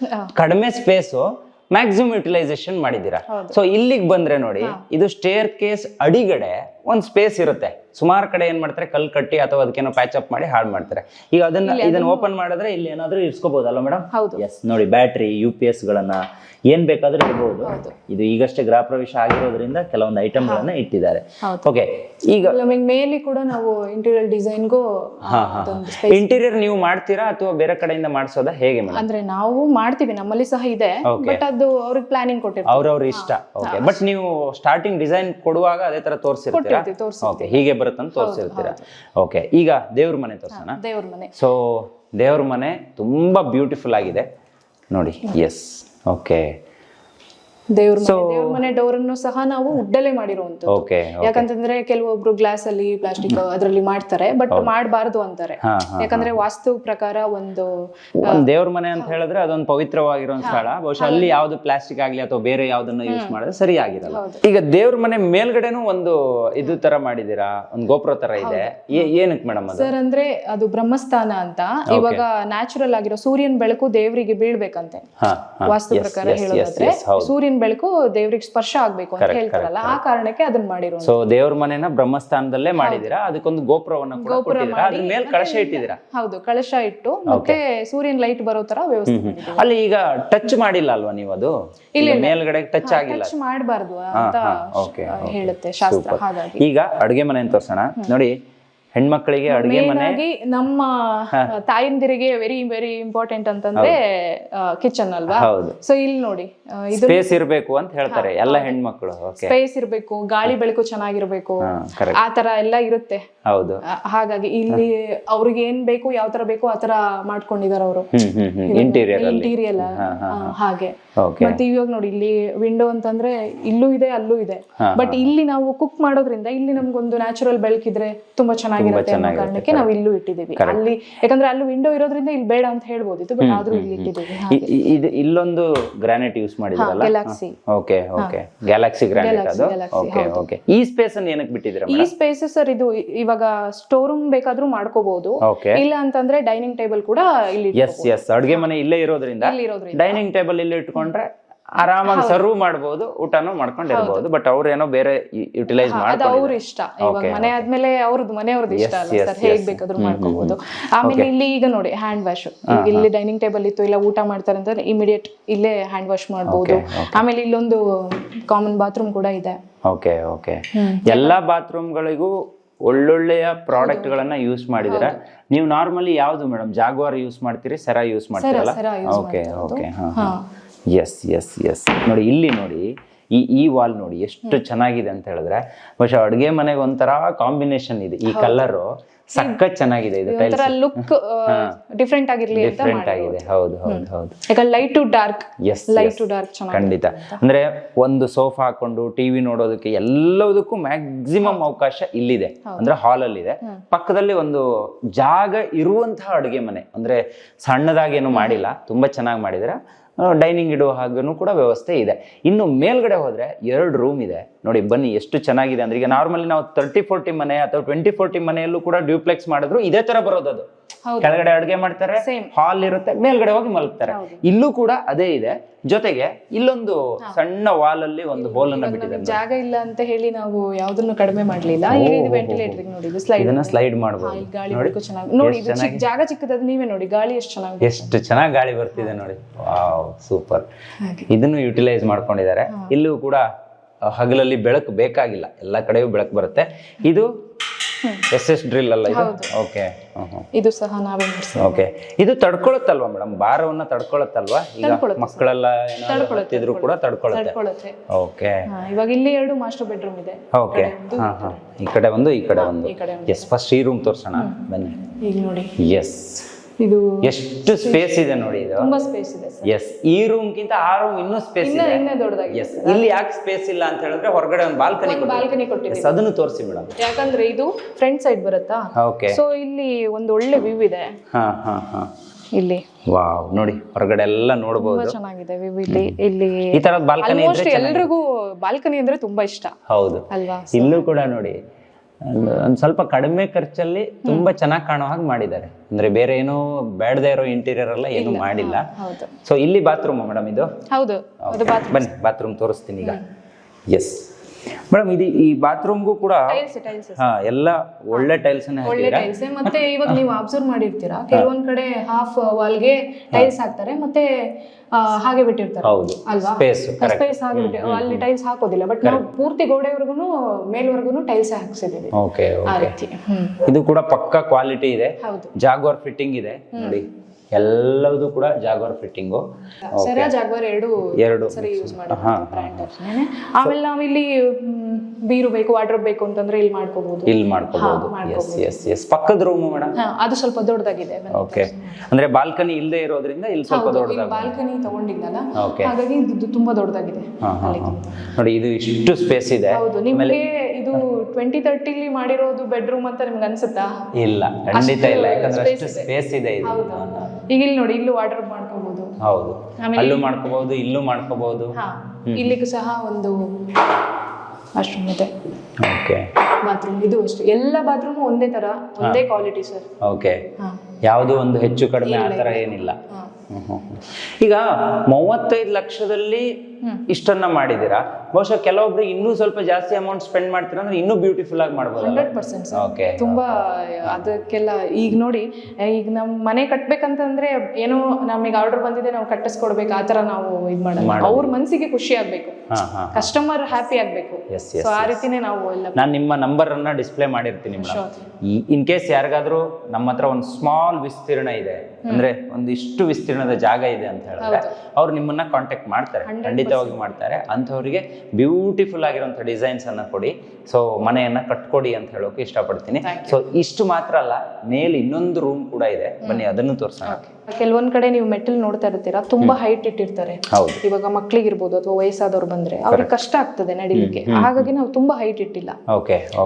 ಕಡಿಮೆ ಸ್ಪೇಸು ಮ್ಯಾಕ್ಸಿಮಮ್ ಯುಟಿಲೈಸೇಷನ್ ಮಾಡಿದ್ದೀರಾ? ಸೊ ಇಲ್ಲಿಗೆ ಬಂದ್ರೆ ನೋಡಿ ಇದು ಸ್ಟೇರ್ ಕೇಸ್ ಅಡಿಗಡೆ ಒಂದ್ ಸ್ಪೇಸ್ ಇರುತ್ತೆ. ಸುಮಾರು ಕಡೆ ಏನ್ ಮಾಡ್ತಾರೆ? ಕಲ್ ಕಟ್ಟಿ ಅಥವಾ ಅದಕ್ಕೇನೋ ಪ್ಯಾಚ್ ಅಪ್ ಮಾಡಿ ಹಾಳು ಮಾಡ್ತಾರೆ. ಈಗ ಅದನ್ನ ಇದನ್ನ ಓಪನ್ ಮಾಡಿದ್ರೆ ಇಲ್ಲಿ ಏನಾದ್ರೂ ಇರ್ಸ್ಕೋಬಹುದಲ್ಲ ಮೇಡಮ್ ಹೌದು. ಎಸ್ ನೋಡಿ ಬ್ಯಾಟ್ರಿ ಯು ಪಿ ಎಸ್ ಗಳನ್ನ ಏನ್ ಬೇಕಾದ್ರೂ ಇರ್ಬೋದು. ಇದು ಈಗಷ್ಟೇ ಗೃಹ ಪ್ರವೇಶ ಆಗಿರೋದ್ರಿಂದ ಕೆಲವೊಂದು ಐಟಮ್ ಗಳನ್ನ ಇಟ್ಟಿದ್ದಾರೆ. ಓಕೆ ಈಗ ಮೇಲಿ ಕೂಡ ನಾವು ಇಂಟೀರಿಯರ್ ಡಿಸೈನ್ಗೂ ಇಂಟೀರಿಯರ್ ನೀವು ಮಾಡ್ತೀರಾ ಅಥವಾ ಬೇರೆ ಕಡೆಯಿಂದ ಮಾಡಿಸೋದ? ಹೇಗೆ ಮೇಡಮ್ ಅಂದ್ರೆ ನಾವು ಮಾಡ್ತೀವಿ ನಮ್ಮಲ್ಲಿ ಸಹ ಇದೆ. ಬಟ್ ಅದು ಅವ್ರಿಗೆ ಪ್ಲಾನಿಂಗ್ ಕೊಟ್ಟಿರ್ತಾರೆ ಅವ್ರವ್ರ ಇಷ್ಟ. ಓಕೆ ಬಟ್ ನೀವು ಸ್ಟಾರ್ಟಿಂಗ್ ಡಿಸೈನ್ ಕೊಡುವಾಗ ಅದೇ ತರ ತೋರಿಸಿರ್ತೀರಾ? ಓಕೆ ಹೀಗೆ ಬರುತ್ತಂತ ತೋರಿಸಿರ್ತೀರಾ? ಓಕೆ ಈಗ ದೇವ್ರ ಮನೆ ತೋರಿಸೋಣ. ದೇವ್ರ ಮನೆ. ಸೊ ದೇವ್ರ ಮನೆ ತುಂಬಾ ಬ್ಯೂಟಿಫುಲ್ ಆಗಿದೆ. ನೋಡಿ ಎಸ್ ಓಕೆ ದೇವ್ರ ಮನೆ ದೇವ್ರ ಮನೆ ಡೋರ್ ಅನ್ನು ಸಹ ನಾವು ಉಡ್ಡಲ್ಲೇ ಮಾಡಿರುವಂತದ್ದು ಯಾಕಂತಂದ್ರೆ ಕೆಲವೊಬ್ರು ಗ್ಲಾಸ್ ಅಲ್ಲಿ ಪ್ಲಾಸ್ಟಿಕ್ ಅದ್ರಲ್ಲಿ ಮಾಡ್ತಾರೆ ಬಟ್ ಮಾಡಬಾರ್ದು ಅಂತಾರೆ. ಯಾಕಂದ್ರೆ ವಾಸ್ತು ಪ್ರಕಾರ ಒಂದು ದೇವ್ರ ಮನೆ ಅಂತ ಹೇಳಿದ್ರೆ ಅದೊಂದು ಪವಿತ್ರವಾಗಿರೋ ಸ್ಥಳ. ಬಹುಶಃ ಅಲ್ಲಿ ಯಾವ್ದು ಪ್ಲಾಸ್ಟಿಕ್ ಆಗ್ಲಿ ಅಥವಾ ಬೇರೆ ಯಾವ್ದನ್ನ ಯೂಸ್ ಮಾಡಿದ್ರೆ ಸರಿ ಆಗಿರಲ್ಲ ಈಗ ದೇವ್ರ ಮನೆ ಮೇಲ್ಗಡೆನೂ ಒಂದು ಇದು ತರ ಮಾಡಿದೀರಾ ಒಂದು ಗೋಪುರ ತರ ಇದೆ. ಏನಕ್ಕೆ ಮೇಡಮ್ ಸರ್ ಅಂದ್ರೆ ಅದು ಬ್ರಹ್ಮಸ್ಥಾನ ಅಂತ. ಇವಾಗ ನ್ಯಾಚುರಲ್ ಆಗಿರೋ ಸೂರ್ಯನ ಬೆಳಕು ದೇವರಿಗೆ ಬೀಳ್ಬೇಕಂತೆ. ವಾಸ್ತು ಪ್ರಕಾರ ಹೇಳೋದಾದ್ರೆ ಹೌದು. ಸೂರ್ಯನ ಬೆಳಕು ದೇವ್ರಿಗೆ ಸ್ಪರ್ಶ ಆಗ್ಬೇಕು ಅಂತ ಹೇಳ್ತಾರಲ್ಲ. ಆ ಕಾರಣಕ್ಕೆ ಅದನ್ನ ಮಾಡಿರೋ ಸೊ ದೇವ್ರ ಮನೆನ ಬ್ರಹ್ಮಸ್ಥಾನದಲ್ಲೇ ಮಾಡಿದೀರಾ ಅದಕ್ಕೊಂದು ಗೋಪುರವನ್ನ ಗೋಪುರ ಅದ್ರ ಮೇಲೆ ಕಳಶ ಇಟ್ಟಿದ್ದೀರಾ? ಹೌದು ಕಳಶ ಇಟ್ಟು ಮತ್ತೆ ಸೂರ್ಯನ ಲೈಟ್ ಬರೋ ತರ ವ್ಯವಸ್ಥೆ. ಅಲ್ಲಿ ಈಗ ಟಚ್ ಮಾಡಿಲ್ಲ ಅಲ್ವಾ ನೀವು ಅದು? ಇಲ್ಲಿ ಮೇಲ್ಗಡೆ ಟಚ್ ಆಗಿಲ್ಲ. ಟಚ್ ಮಾಡಬಾರ್ದು ಅಂತ ಹೇಳುತ್ತೆ ಶಾಸ್ತ್ರ. ಹಾಗಾಗಿ. ಈಗ ಅಡುಗೆ ಮನೆ ತೋರ್ಸೋಣ. ನೋಡಿ ಹೆಣ್ಮಕ್ಳಿಗೆ ಅಡುಗೆ ಮನೆಗೆ ನಮ್ಮ ತಾಯಂದಿರಿಗೆ ವೆರಿ ವೆರಿ ಇಂಪಾರ್ಟೆಂಟ್ ಅಂತಂದ್ರೆ ಕಿಚನ್ ಅಲ್ವಾ? ಹೌದು. ಸೊ ಇಲ್ಲಿ ನೋಡಿ ಸ್ಪೇಸ್ ಇರಬೇಕು ಅಂತ ಹೇಳ್ತಾರೆ ಎಲ್ಲ ಹೆಣ್ಮಕ್ಳು ಸ್ಪೇಸ್ ಇರಬೇಕು ಗಾಳಿ ಬೆಳಕು ಚೆನ್ನಾಗಿರ್ಬೇಕು ಆ ತರ ಎಲ್ಲ ಇರುತ್ತೆ. ಹೌದು. ಹಾಗಾಗಿ ಇಲ್ಲಿ ಅವ್ರಿಗೆ ಏನ್ ಬೇಕು ಯಾವ ತರ ಬೇಕು ಆ ತರ ಮಾಡ್ಕೊಂಡಿದಾರ ಅವರು. ಇಂಟೀರಿಯರ್ ಇಂಟೀರಿಯರ್ ಹಾಗೆ. ಮತ್ತೆ ಇವಾಗ ನೋಡಿ ಇಲ್ಲಿ ವಿಂಡೋ ಅಂತಂದ್ರೆ ಇಲ್ಲೂ ಇದೆ ಅಲ್ಲೂ ಇದೆ. ಬಟ್ ಇಲ್ಲಿ ನಾವು ಕುಕ್ ಮಾಡೋದ್ರಿಂದ ಇಲ್ಲಿ ನಮ್ಗೊಂದು ನ್ಯಾಚುರಲ್ ಬೆಳಕಿದ್ರೆ ತುಂಬಾ ಚೆನ್ನಾಗಿರುತ್ತೆ ಅನ್ನೋ ಕಾರಣಕ್ಕೆ ನಾವು ಇಲ್ಲೂ ಇಟ್ಟಿದ್ದೀವಿ. ಅಲ್ಲಿ ಯಾಕಂದ್ರೆ ಅಲ್ಲಿ ವಿಂಡೋ ಇರೋದ್ರಿಂದ ಇಲ್ಲಿ ಬೇಡ ಅಂತ ಹೇಳ್ಬೋದಿತ್ತು ಬಟ್ ಆದ್ರೂ ಇಲ್ಲಿ ಇಟ್ಟಿದ್ದೀವಿ. ಇದು ಇಲ್ಲೊಂದು ಗ್ರಾನೈಟ್ ಯೂಸ್ ಮಾಡಿದ್ರಲ್ಲ galaxy okay okay galaxy granite ಅದು? ಓಕೆ ಓಕೆ ಈ ಸ್ಪೇಸ್ ಅನ್ನು ಏನಕ್ಕೆ ಬಿಟ್ಟಿದ್ದೀರಾ ಈ ಸ್ಪೇಸ್ ಸರ್ ಇದು ಇವಾಗ ಸ್ಟೋರ್ ರೂಮ್ ಬೇಕಾದ್ರೂ ಮಾಡ್ಕೋಬಹುದು ಇಲ್ಲ ಅಂತಂದ್ರೆ ಡೈನಿಂಗ್ ಟೇಬಲ್ ಕೂಡ ಇಲ್ಲಿ ಎಸ್ ಎಸ್ ಅಡುಗೆ ಮನೆ ಇಲ್ಲಿ ಇರೋದ್ರಿಂದ ಡೈನಿಂಗ್ ಟೇಬಲ್ ಇಲ್ಲಿ ಇಟ್ಕೊಂಡ್ರೆ ಆರಾಮಾಗಿ ಸರ್ವ್ ಮಾಡಬಹುದು ಊಟನೂ ಮಾಡ್ಕೊಂಡಿರ್ಬೋದು ಬಟ್ ಅವ್ರೇನೋ ಬೇರೆ ಯುಟಿಲೈಸ್ ಅದು ಅವ್ರ ಇಷ್ಟ. ಇವಾಗ ಮನೆ ಆದ್ಮೇಲೆ ಅವ್ರದ್ದು ಮನೆಯವ್ರದ್ದು ಇಷ್ಟ ಅಲ್ಲ ಸರ್. ಹೇಗ್. ಬೇಕಾದ್ರೂ ಮಾಡ್ಕೋಬಹುದು ಆಮೇಲೆ ಇಲ್ಲಿ ಈಗ ನೋಡಿ ಹ್ಯಾಂಡ್ ವಾಶ್ ಇಲ್ಲಿ ಡೈನಿಂಗ್ ಟೇಬಲ್ ಇತ್ತು ಇಲ್ಲ ಊಟ ಮಾಡ್ತಾರೆ ಅಂತ ಇಮಿಡಿಯೇಟ್ ಇಲ್ಲೇ ಹ್ಯಾಂಡ್ ವಾಶ್ ಮಾಡ್ಬೋದು. ಆಮೇಲೆ ಇಲ್ಲೊಂದು ಕಾಮನ್ ಬಾತ್ರೂಮ್ ಕೂಡ ಇದೆ. ಓಕೆ ಓಕೆ ಎಲ್ಲಾ ಬಾತ್ರೂಮ್ಗಳಿಗೂ ಒಳ್ಳೊಳ್ಳೆಯ ಪ್ರಾಡಕ್ಟ್ ಗಳನ್ನ ಯೂಸ್ ಮಾಡಿದಿರ ನೀವು ನಾರ್ಮಲಿ ಯಾವ್ದು ಮೇಡಮ್ ಜಾಗ್ವಾರ್ ಯೂಸ್ ಮಾಡ್ತೀರಿ ಸರ ಯೂಸ್ ಮಾಡ್ತೀರಲ್ಲ? ಓಕೆ ಓಕೆ ಹಾ. ಎಸ್ ಎಸ್ ಎಸ್ ನೋಡಿ ಇಲ್ಲಿ ನೋಡಿ ಈ ಈ ವಾಲ್ ನೋಡಿ ಎಷ್ಟು ಚೆನ್ನಾಗಿದೆ ಅಂತ ಹೇಳಿದ್ರೆ ಬಹುಶಃ ಅಡುಗೆ ಮನೆಗೆ ಒಂಥರ ಕಾಂಬಿನೇಷನ್ ಇದೆ. ಈ ಕಲರ್ ಸಖತ್ ಚೆನ್ನಾಗಿದೆ ಇದು ಲುಕ್ ಡಿಫ್ರೆಂಟ್ ಆಗಿರ್ಲಿ ಡಿಫ್ರೆಂಟ್ ಆಗಿದೆ. ಹೌದು ಹೌದು ಹೌದು. ಈಗ light to dark yes light to dark ಖಂಡಿತ. ಅಂದ್ರೆ ಒಂದು ಸೋಫಾ ಹಾಕೊಂಡು ಟಿವಿ ನೋಡೋದಕ್ಕೆ ಎಲ್ಲದಕ್ಕೂ ಮ್ಯಾಕ್ಸಿಮಮ್ ಅವಕಾಶ ಇಲ್ಲಿದೆ. ಅಂದ್ರೆ ಹಾಲ್ ಅಲ್ಲಿ ಇದೆ. ಪಕ್ಕದಲ್ಲಿ ಒಂದು ಜಾಗ ಇರುವಂತಹ ಅಡುಗೆ ಮನೆ. ಅಂದ್ರೆ ಸಣ್ಣದಾಗಿ ಏನು ಮಾಡಿಲ್ಲ. ತುಂಬಾ ಚೆನ್ನಾಗಿ ಮಾಡಿದ್ರೆ ಡೈನಿಂಗ್ ಇಡುವ ಹಾಗೂ ಕೂಡ ವ್ಯವಸ್ಥೆ ಇದೆ. ಇನ್ನು ಮೇಲ್ಗಡೆ ಹೋದರೆ ಎರಡು ರೂಮ್ ಇದೆ. ನೋಡಿ ಬನ್ನಿ ಎಷ್ಟು ಚೆನ್ನಾಗಿದೆ ಅಂದ್ರೆ ಈಗ ನಾರ್ಮಲಿ ನಾವು ತರ್ಟಿ ಫೋರ್ಟಿ ಮನೆ ಅಥವಾ ಟ್ವೆಂಟಿ ಫೋರ್ಟಿ ಮನೆಯಲ್ಲೂ ಕೂಡ ಡ್ಯೂಪ್ಲೆಕ್ಸ್ ಮಾಡಿದ್ರು ಇದೇ ತರ ಬರೋದು ಅದು. ಕೆಳಗಡೆ ಅಡುಗೆ ಮಾಡ್ತಾರೆ. ಹಾಲ್ ಇರುತ್ತೆ ಮೇಲ್ಗಡೆ ಹೋಗಿ ಮಲಗ್ತಾರೆ. ಇಲ್ಲೂ ಕೂಡ ಅದೇ ಇದೆ. ಜೊತೆಗೆ ಇಲ್ಲೊಂದು ಸಣ್ಣ ವಾಲ್ ಅಲ್ಲಿ ಒಂದು ಹೋಲ್ ಅನ್ನ ಬಿಟ್ಟಿದ್ದಾರೆ ಜಾಗ ಇಲ್ಲ ಅಂತ ಹೇಳಿ ನಾವು ಯಾವ್ದನ್ನು ಕಡಿಮೆ ಮಾಡ್ಲಿಲ್ಲ. ವೆಂಟಿಲೇಟರ್ ನೋಡಿ ಸ್ಲೈಡ್ ಇದನ್ನ ಸ್ಲೈಡ್ ಮಾಡಬಹುದು ಗಾಳಿ ಚೆನ್ನಾಗಿ ನೋಡಿ ಇದು ಚಿಕ್ಕ ಜಾಗ ಚಿಕ್ಕದಾದ ನೀವೇ ನೋಡಿ ಗಾಳಿ ಎಷ್ಟು ಚೆನ್ನಾಗಿ ಎಷ್ಟು ಚೆನ್ನಾಗಿ ಗಾಳಿ ಬರ್ತಿದೆ ನೋಡಿ. Wow super. ಇದನ್ನು ಯುಟಿಲೈಸ್ ಮಾಡ್ಕೊಂಡಿದ್ದಾರೆ. ಇಲ್ಲೂ ಕೂಡ ಹಗಲಲ್ಲಿ ಬೆಳಕು ಬೇಕಾಗಿಲ್ಲ. ಎಲ್ಲ ಕಡೆಯೂ ಬೆಳಕು ಬರುತ್ತೆ. ಇದು ಎಸ್ ಎಸ್ ಡ್ರಿಲ್ ಅಲ್ಲ ಇದು? ಓಕೆ. ಇದು ಸಹ ನಾವೇ ಓಕೆ. ಇದು ತಡ್ಕೊಳತ್ತಲ್ವಾ ಮೇಡಮ್? ಭಾರವನ್ನ ತಡ್ಕೊಳತ್ತಲ್ವಾ? ಈಗ ಮಕ್ಕಳೆಲ್ಲ ಏನಾದ್ರು ಕೂಡ ತಡ್ಕೊಳತ್ತೆ. ತಡ್ಕೊಳ್ಳುತ್ತೆ ಓಕೆ. ಇವಾಗ ಇಲ್ಲಿ ಎರಡು ಮಾಸ್ಟರ್ ಬೆಡ್ರೂಮ್ ಇದೆ. ಓಕೆ. ಹಾ ಹಾ. ಈ ಕಡೆ ಒಂದು ಈ ಕಡೆ ಒಂದು. ಎಸ್ ಫಸ್ಟ್ ಈ ರೂಮ್ ತೋರ್ಸೋಣ. ಬನ್ನಿ. ಈಗ ನೋಡಿ. ಎಸ್ ಇದು ಎಷ್ಟು ಸ್ಪೇಸ್ ಇದೆ ನೋಡಿ ಇದು. ತುಂಬಾ ಸ್ಪೇಸ್ ಇದೆ ಎಸ್ ಈ ರೂಮ್ ಗಿಂತ ಆ ರೂಮ್ ಇನ್ನೂ ಸ್ಪೇಸ್ ಇದೆ. ಇನ್ನೂ ದೊಡ್ಡದಾಗಿದೆ ಎಸ್ ಇಲ್ಲಿ ಯಾಕೆ ಸ್ಪೇಸ್ ಇಲ್ಲ ಅಂತ ಹೇಳಿದ್ರೆ ಹೊರಗಡೆ ಒಂದು ಬಾಲ್ಕನಿ ಬಾಲ್ಕನಿ ಕೊಟ್ಟಿದ್ದೀವಿ. ಅದನ್ನು ತೋರಿಸಿ ಮೇಡಮ್ ಯಾಕಂದ್ರೆ ಇದು ಫ್ರಂಟ್ ಸೈಡ್ ಬರುತ್ತಾ? ಓಕೆ ಸೊ ಇಲ್ಲಿ ಒಂದು ಒಳ್ಳೆ ವ್ಯೂ ಇದೆ. ಹಾ ಹಾ ಹಾ. ಇಲ್ಲಿ. ವಾವ್ ನೋಡಿ ಹೊರಗಡೆ ಎಲ್ಲ ನೋಡಬಹುದು ಚೆನ್ನಾಗಿದೆ ಇಲ್ಲಿ. ಇಲ್ಲಿ ಈ ತರ ಬಾಲ್ಕನಿ ಇದ್ರೆ ಎಲ್ರಿಗೂ ಬಾಲ್ಕನಿ ಅಂದ್ರೆ ತುಂಬಾ ಇಷ್ಟ. ಹೌದು. ಅಲ್ವಾ ಇಲ್ಲೂ ಕೂಡ ನೋಡಿ ಒಂದು ಸ್ವಲ್ಪ ಕಡಿಮೆ ಖರ್ಚಲ್ಲಿ ತುಂಬಾ ಚೆನ್ನಾಗಿ ಕಾಣೋ ಹಾಗೆ ಮಾಡಿದ್ದಾರೆ. ಅಂದ್ರೆ ಬೇರೆ ಏನೋ ಬೇಡದೇ ಇರೋ ಇಂಟೀರಿಯರ್ ಎಲ್ಲ ಏನು ಮಾಡಿಲ್ಲ. ಸೊ ಇಲ್ಲಿ ಬಾತ್ರೂಮ್ ಮೇಡಮ್ ಇದು? ಹೌದು. ಬನ್ನಿ ಬಾತ್ರೂಮ್ ತೋರಿಸ್ತೀನಿ ಈಗ. ಎಸ್ ಮೇಡಮ್ ಇದು ಈ ಬಾತ್ರೂಮ್ಗೂ ಕೂಡ ಟೈಲ್ಸ್ ಟೈಲ್ಸ್ ಹಾ ಎಲ್ಲ ಒಳ್ಳೆ ಟೈಲ್ಸ್ ಒಳ್ಳೆ ಟೈಲ್ಸ್ ಮತ್ತೆ ಇವಾಗ ನೀವು ಅಬ್ಸರ್ವ್ ಮಾಡಿರ್ತೀರಾ? ಕೆಲವೊಂದ್ ಕಡೆ ಹಾಫ್ ವಾಲ್ಗೆ ಟೈಲ್ಸ್ ಹಾಕ್ತಾರೆ ಮತ್ತೆ ಹಾಗೆ ಬಿಟ್ಟಿರ್ತಾರೆ. ಹೌದು. ಅಲ್ವಾ? ಸ್ಪೇಸ್ ಹಾಗೆ ಬಿಟ್ಟು ಅಲ್ಲಿ ಟೈಲ್ಸ್ ಹಾಕೋದಿಲ್ಲ ಬಟ್ ನಾವು ಪೂರ್ತಿ ಗೋಡೆವರೆಗೂ ಮೇಲ್ವರೆಗೂ ಟೈಲ್ಸ್ ಹಾಕ್ಸಿದೀವಿ ಓಕೆ ಇದು ಕೂಡ ಪಕ್ಕ ಕ್ವಾಲಿಟಿ ಇದೆ. ಹೌದು. ಜಾಗ್ವಾರ್ ಫಿಟ್ಟಿಂಗ್ ಇದೆ. ನೋಡಿ. ಎಲ್ಲದೂ ಕೂಡ ಜಾಗ್ವಾರ್ ಫಿಟ್ಟಿಂಗು ಸೆರಾ ಜಾಗ್ವಾರ್ ಎರಡು ಎರಡು ಸರಿ ಯೂಸ್ ಮಾಡಿ ಹಾ ಬ್ರ್ಯಾಂಡ್ ಆಮೇಲೆ ನಾವಿಲ್ಲಿ ಇಲ್ಲಿ ಬೀರು ಬೇಕು ವಾರ್ಡ್ರೋಬ್ ಬೇಕು ಅಂತಂದ್ರೆ ಇಲ್ಲಿ ಮಾಡ್ಕೋಬಹುದು ಇಲ್ಲಿ ಮಾಡ್ಕೋಬಹುದು ಎಸ್ ಎಸ್ ಎಸ್ ಪಕ್ಕದ ರೂಮ್ ಮೇಡಮ್ ಅದು ಸ್ವಲ್ಪ ದೊಡ್ಡದಾಗಿದೆ ಓಕೆ ಅಂದ್ರೆ ಬಾಲ್ಕನಿ ಇಲ್ಲದೆ ಇರೋದ್ರಿಂದ ಇಲ್ಲಿ ಸ್ವಲ್ಪ ದೊಡ್ಡದಾಗಿದೆ ಬಾಲ್ಕನಿ ತಗೊಂಡಿದ್ದಲ್ಲ. ಹಾಗಾಗಿ ಇದು ತುಂಬಾ ದೊಡ್ಡದಾಗಿದೆ. ನೋಡಿ ಇದು ಇಷ್ಟು ಸ್ಪೇಸ್ ಇದೆ. ಹೌದು ನಿಮಗೆ ಇದು ಟ್ವೆಂಟಿ ತರ್ಟಿಲಿ ಮಾಡಿರೋದು ಬೆಡ್ರೂಮ್ ಅಂತ ನಿಮ್ಗೆ ಅನ್ಸುತ್ತಾ? ಇಲ್ಲ ಖಂಡಿತ ಇಲ್ಲ. ಯಾಕಂದ್ರೆ ಅಷ್ಟು ಸ್ಪೇಸ್ ಇದೆ. ಇದು ಈಗ ಇಲ್ಲಿ ನೋಡಿ ಇಲ್ಲೂ ವಾಟರ್ ಮಾಡ್ಕೋಬಹುದು ಹೌದು. ಅಲ್ಲೂ ಮಾಡ್ಕೋಬಹುದು ಇಲ್ಲೂ ಮಾಡ್ಕೋಬಹುದು ಇಲ್ಲಿಗೂ ಸಹ ಒಂದು ಅಷ್ಟು ಇದೆ. ಓಕೆ ಬಾತ್ರೂಮ್ ಇದು ಅಷ್ಟೇ. ಎಲ್ಲ ಬಾತ್ರೂಮ್ ಒಂದೇ ತರ ಒಂದೇ ಕ್ವಾಲಿಟಿ ಸರ್ ಓಕೆ ಯಾವುದು ಒಂದು ಹೆಚ್ಚು ಕಡಿಮೆ ಆ ತರ ಏನಿಲ್ಲ. ಈಗ ಮೂವತ್ತೈದು ಲಕ್ಷದಲ್ಲಿ ಇಷ್ಟನ್ನ ಮಾಡಿದೀರಾ ಬಹುಶಃ ಕೆಲವೊಬ್ರು ಇನ್ನೂ ಸ್ವಲ್ಪ ಜಾಸ್ತಿ ಅಮೌಂಟ್ ಸ್ಪೆಂಡ್ ಮಾಡ್ತೀರಾ ಅಂದ್ರೆ ಇನ್ನೂ ಬ್ಯೂಟಿಫುಲ್ ಆಗಿ ಮಾಡ್ಬೋದು ಹಂಡ್ರೆಡ್ ಪರ್ಸೆಂಟ್ ಓಕೆ ತುಂಬಾ ಅದಕ್ಕೆಲ್ಲ ಈಗ ನೋಡಿ ಈಗ ನಮ್ ಮನೆ ಕಟ್ಬೇಕಂತಂದ್ರೆ ಏನೋ ನಮಗೆ ಆರ್ಡರ್ ಬಂದಿದೆ ನಾವು ಕಟ್ಟಿಸ್ಕೊಡ್ಬೇಕು ಆ ತರ ನಾವು ಇದು ಮಾಡಲ್ಲ. ಅವ್ರ ಮನ್ಸಿಗೆ ಖುಷಿ ಆಗ್ಬೇಕು. ಕಸ್ಟಮರ್ ಹ್ಯಾಪಿ ಆಗ್ಬೇಕು. ಸೊ ಆ ರೀತಿನೇ ನಾವು ನಾನು ನಿಮ್ಮ ನಂಬರ್ ಅನ್ನ ಡಿಸ್ಪ್ಲೇ ಮಾಡಿರ್ತೀನಿ ಮೇಡಮ್ ಇನ್ ಕೇಸ್ ಯಾರಿಗಾದ್ರೂ ನಮ್ಮ ಹತ್ರ ಒಂದು ಸ್ಮಾಲ್ ವಿಸ್ತೀರ್ಣ ಇದೆ ಅಂದ್ರೆ ಒಂದಿಷ್ಟು ವಿಸ್ತೀರ್ಣದ ಜಾಗ ಇದೆ ಅಂತ ಹೇಳಿದ್ರೆ ಅವ್ರು ನಿಮ್ಮನ್ನ ಕಾಂಟ್ಯಾಕ್ಟ್ ಮಾಡ್ತಾರೆ. ಖಂಡಿತವಾಗಿ ಮಾಡ್ತಾರೆ. ಅಂಥವ್ರಿಗೆ ಬ್ಯೂಟಿಫುಲ್ ಆಗಿರುವಂಥ ಡಿಸೈನ್ಸ್ ಅನ್ನ ಕೊಡಿ. ಸೊ ಮನೆಯನ್ನ ಕಟ್ಕೊಡಿ ಅಂತ ಹೇಳೋಕೆ ಇಷ್ಟಪಡ್ತೀನಿ. ಸೊ ಇಷ್ಟು ಮಾತ್ರ ಅಲ್ಲ ಮೇಲೆ ಇನ್ನೊಂದು ರೂಮ್ ಕೂಡ ಇದೆ. ಬನ್ನಿ ಅದನ್ನು ತೋರಿಸೋಣ. ಕೆಲವೊಂದ್ ಕಡೆ ನೀವು ಮೆಟಲ್ ನೋಡ್ತಾ ಇರ್ತೀರಾ? ತುಂಬಾ ಹೈಟ್ ಇಟ್ಟಿರ್ತಾರೆ. ಇವಾಗ ಮಕ್ಳಿಗಿರ್ಬೋದು ಅಥವಾ ವಯಸ್ಸಾದವ್ರು ಬಂದ್ರೆ ಅವ್ರಿಗೆ ಕಷ್ಟ ಆಗ್ತದೆ ನಡಿಲಿಕ್ಕೆ. ಹಾಗಾಗಿ ನಾವು ತುಂಬಾ ಹೈಟ್ ಇಟ್ಟಿಲ್ಲ.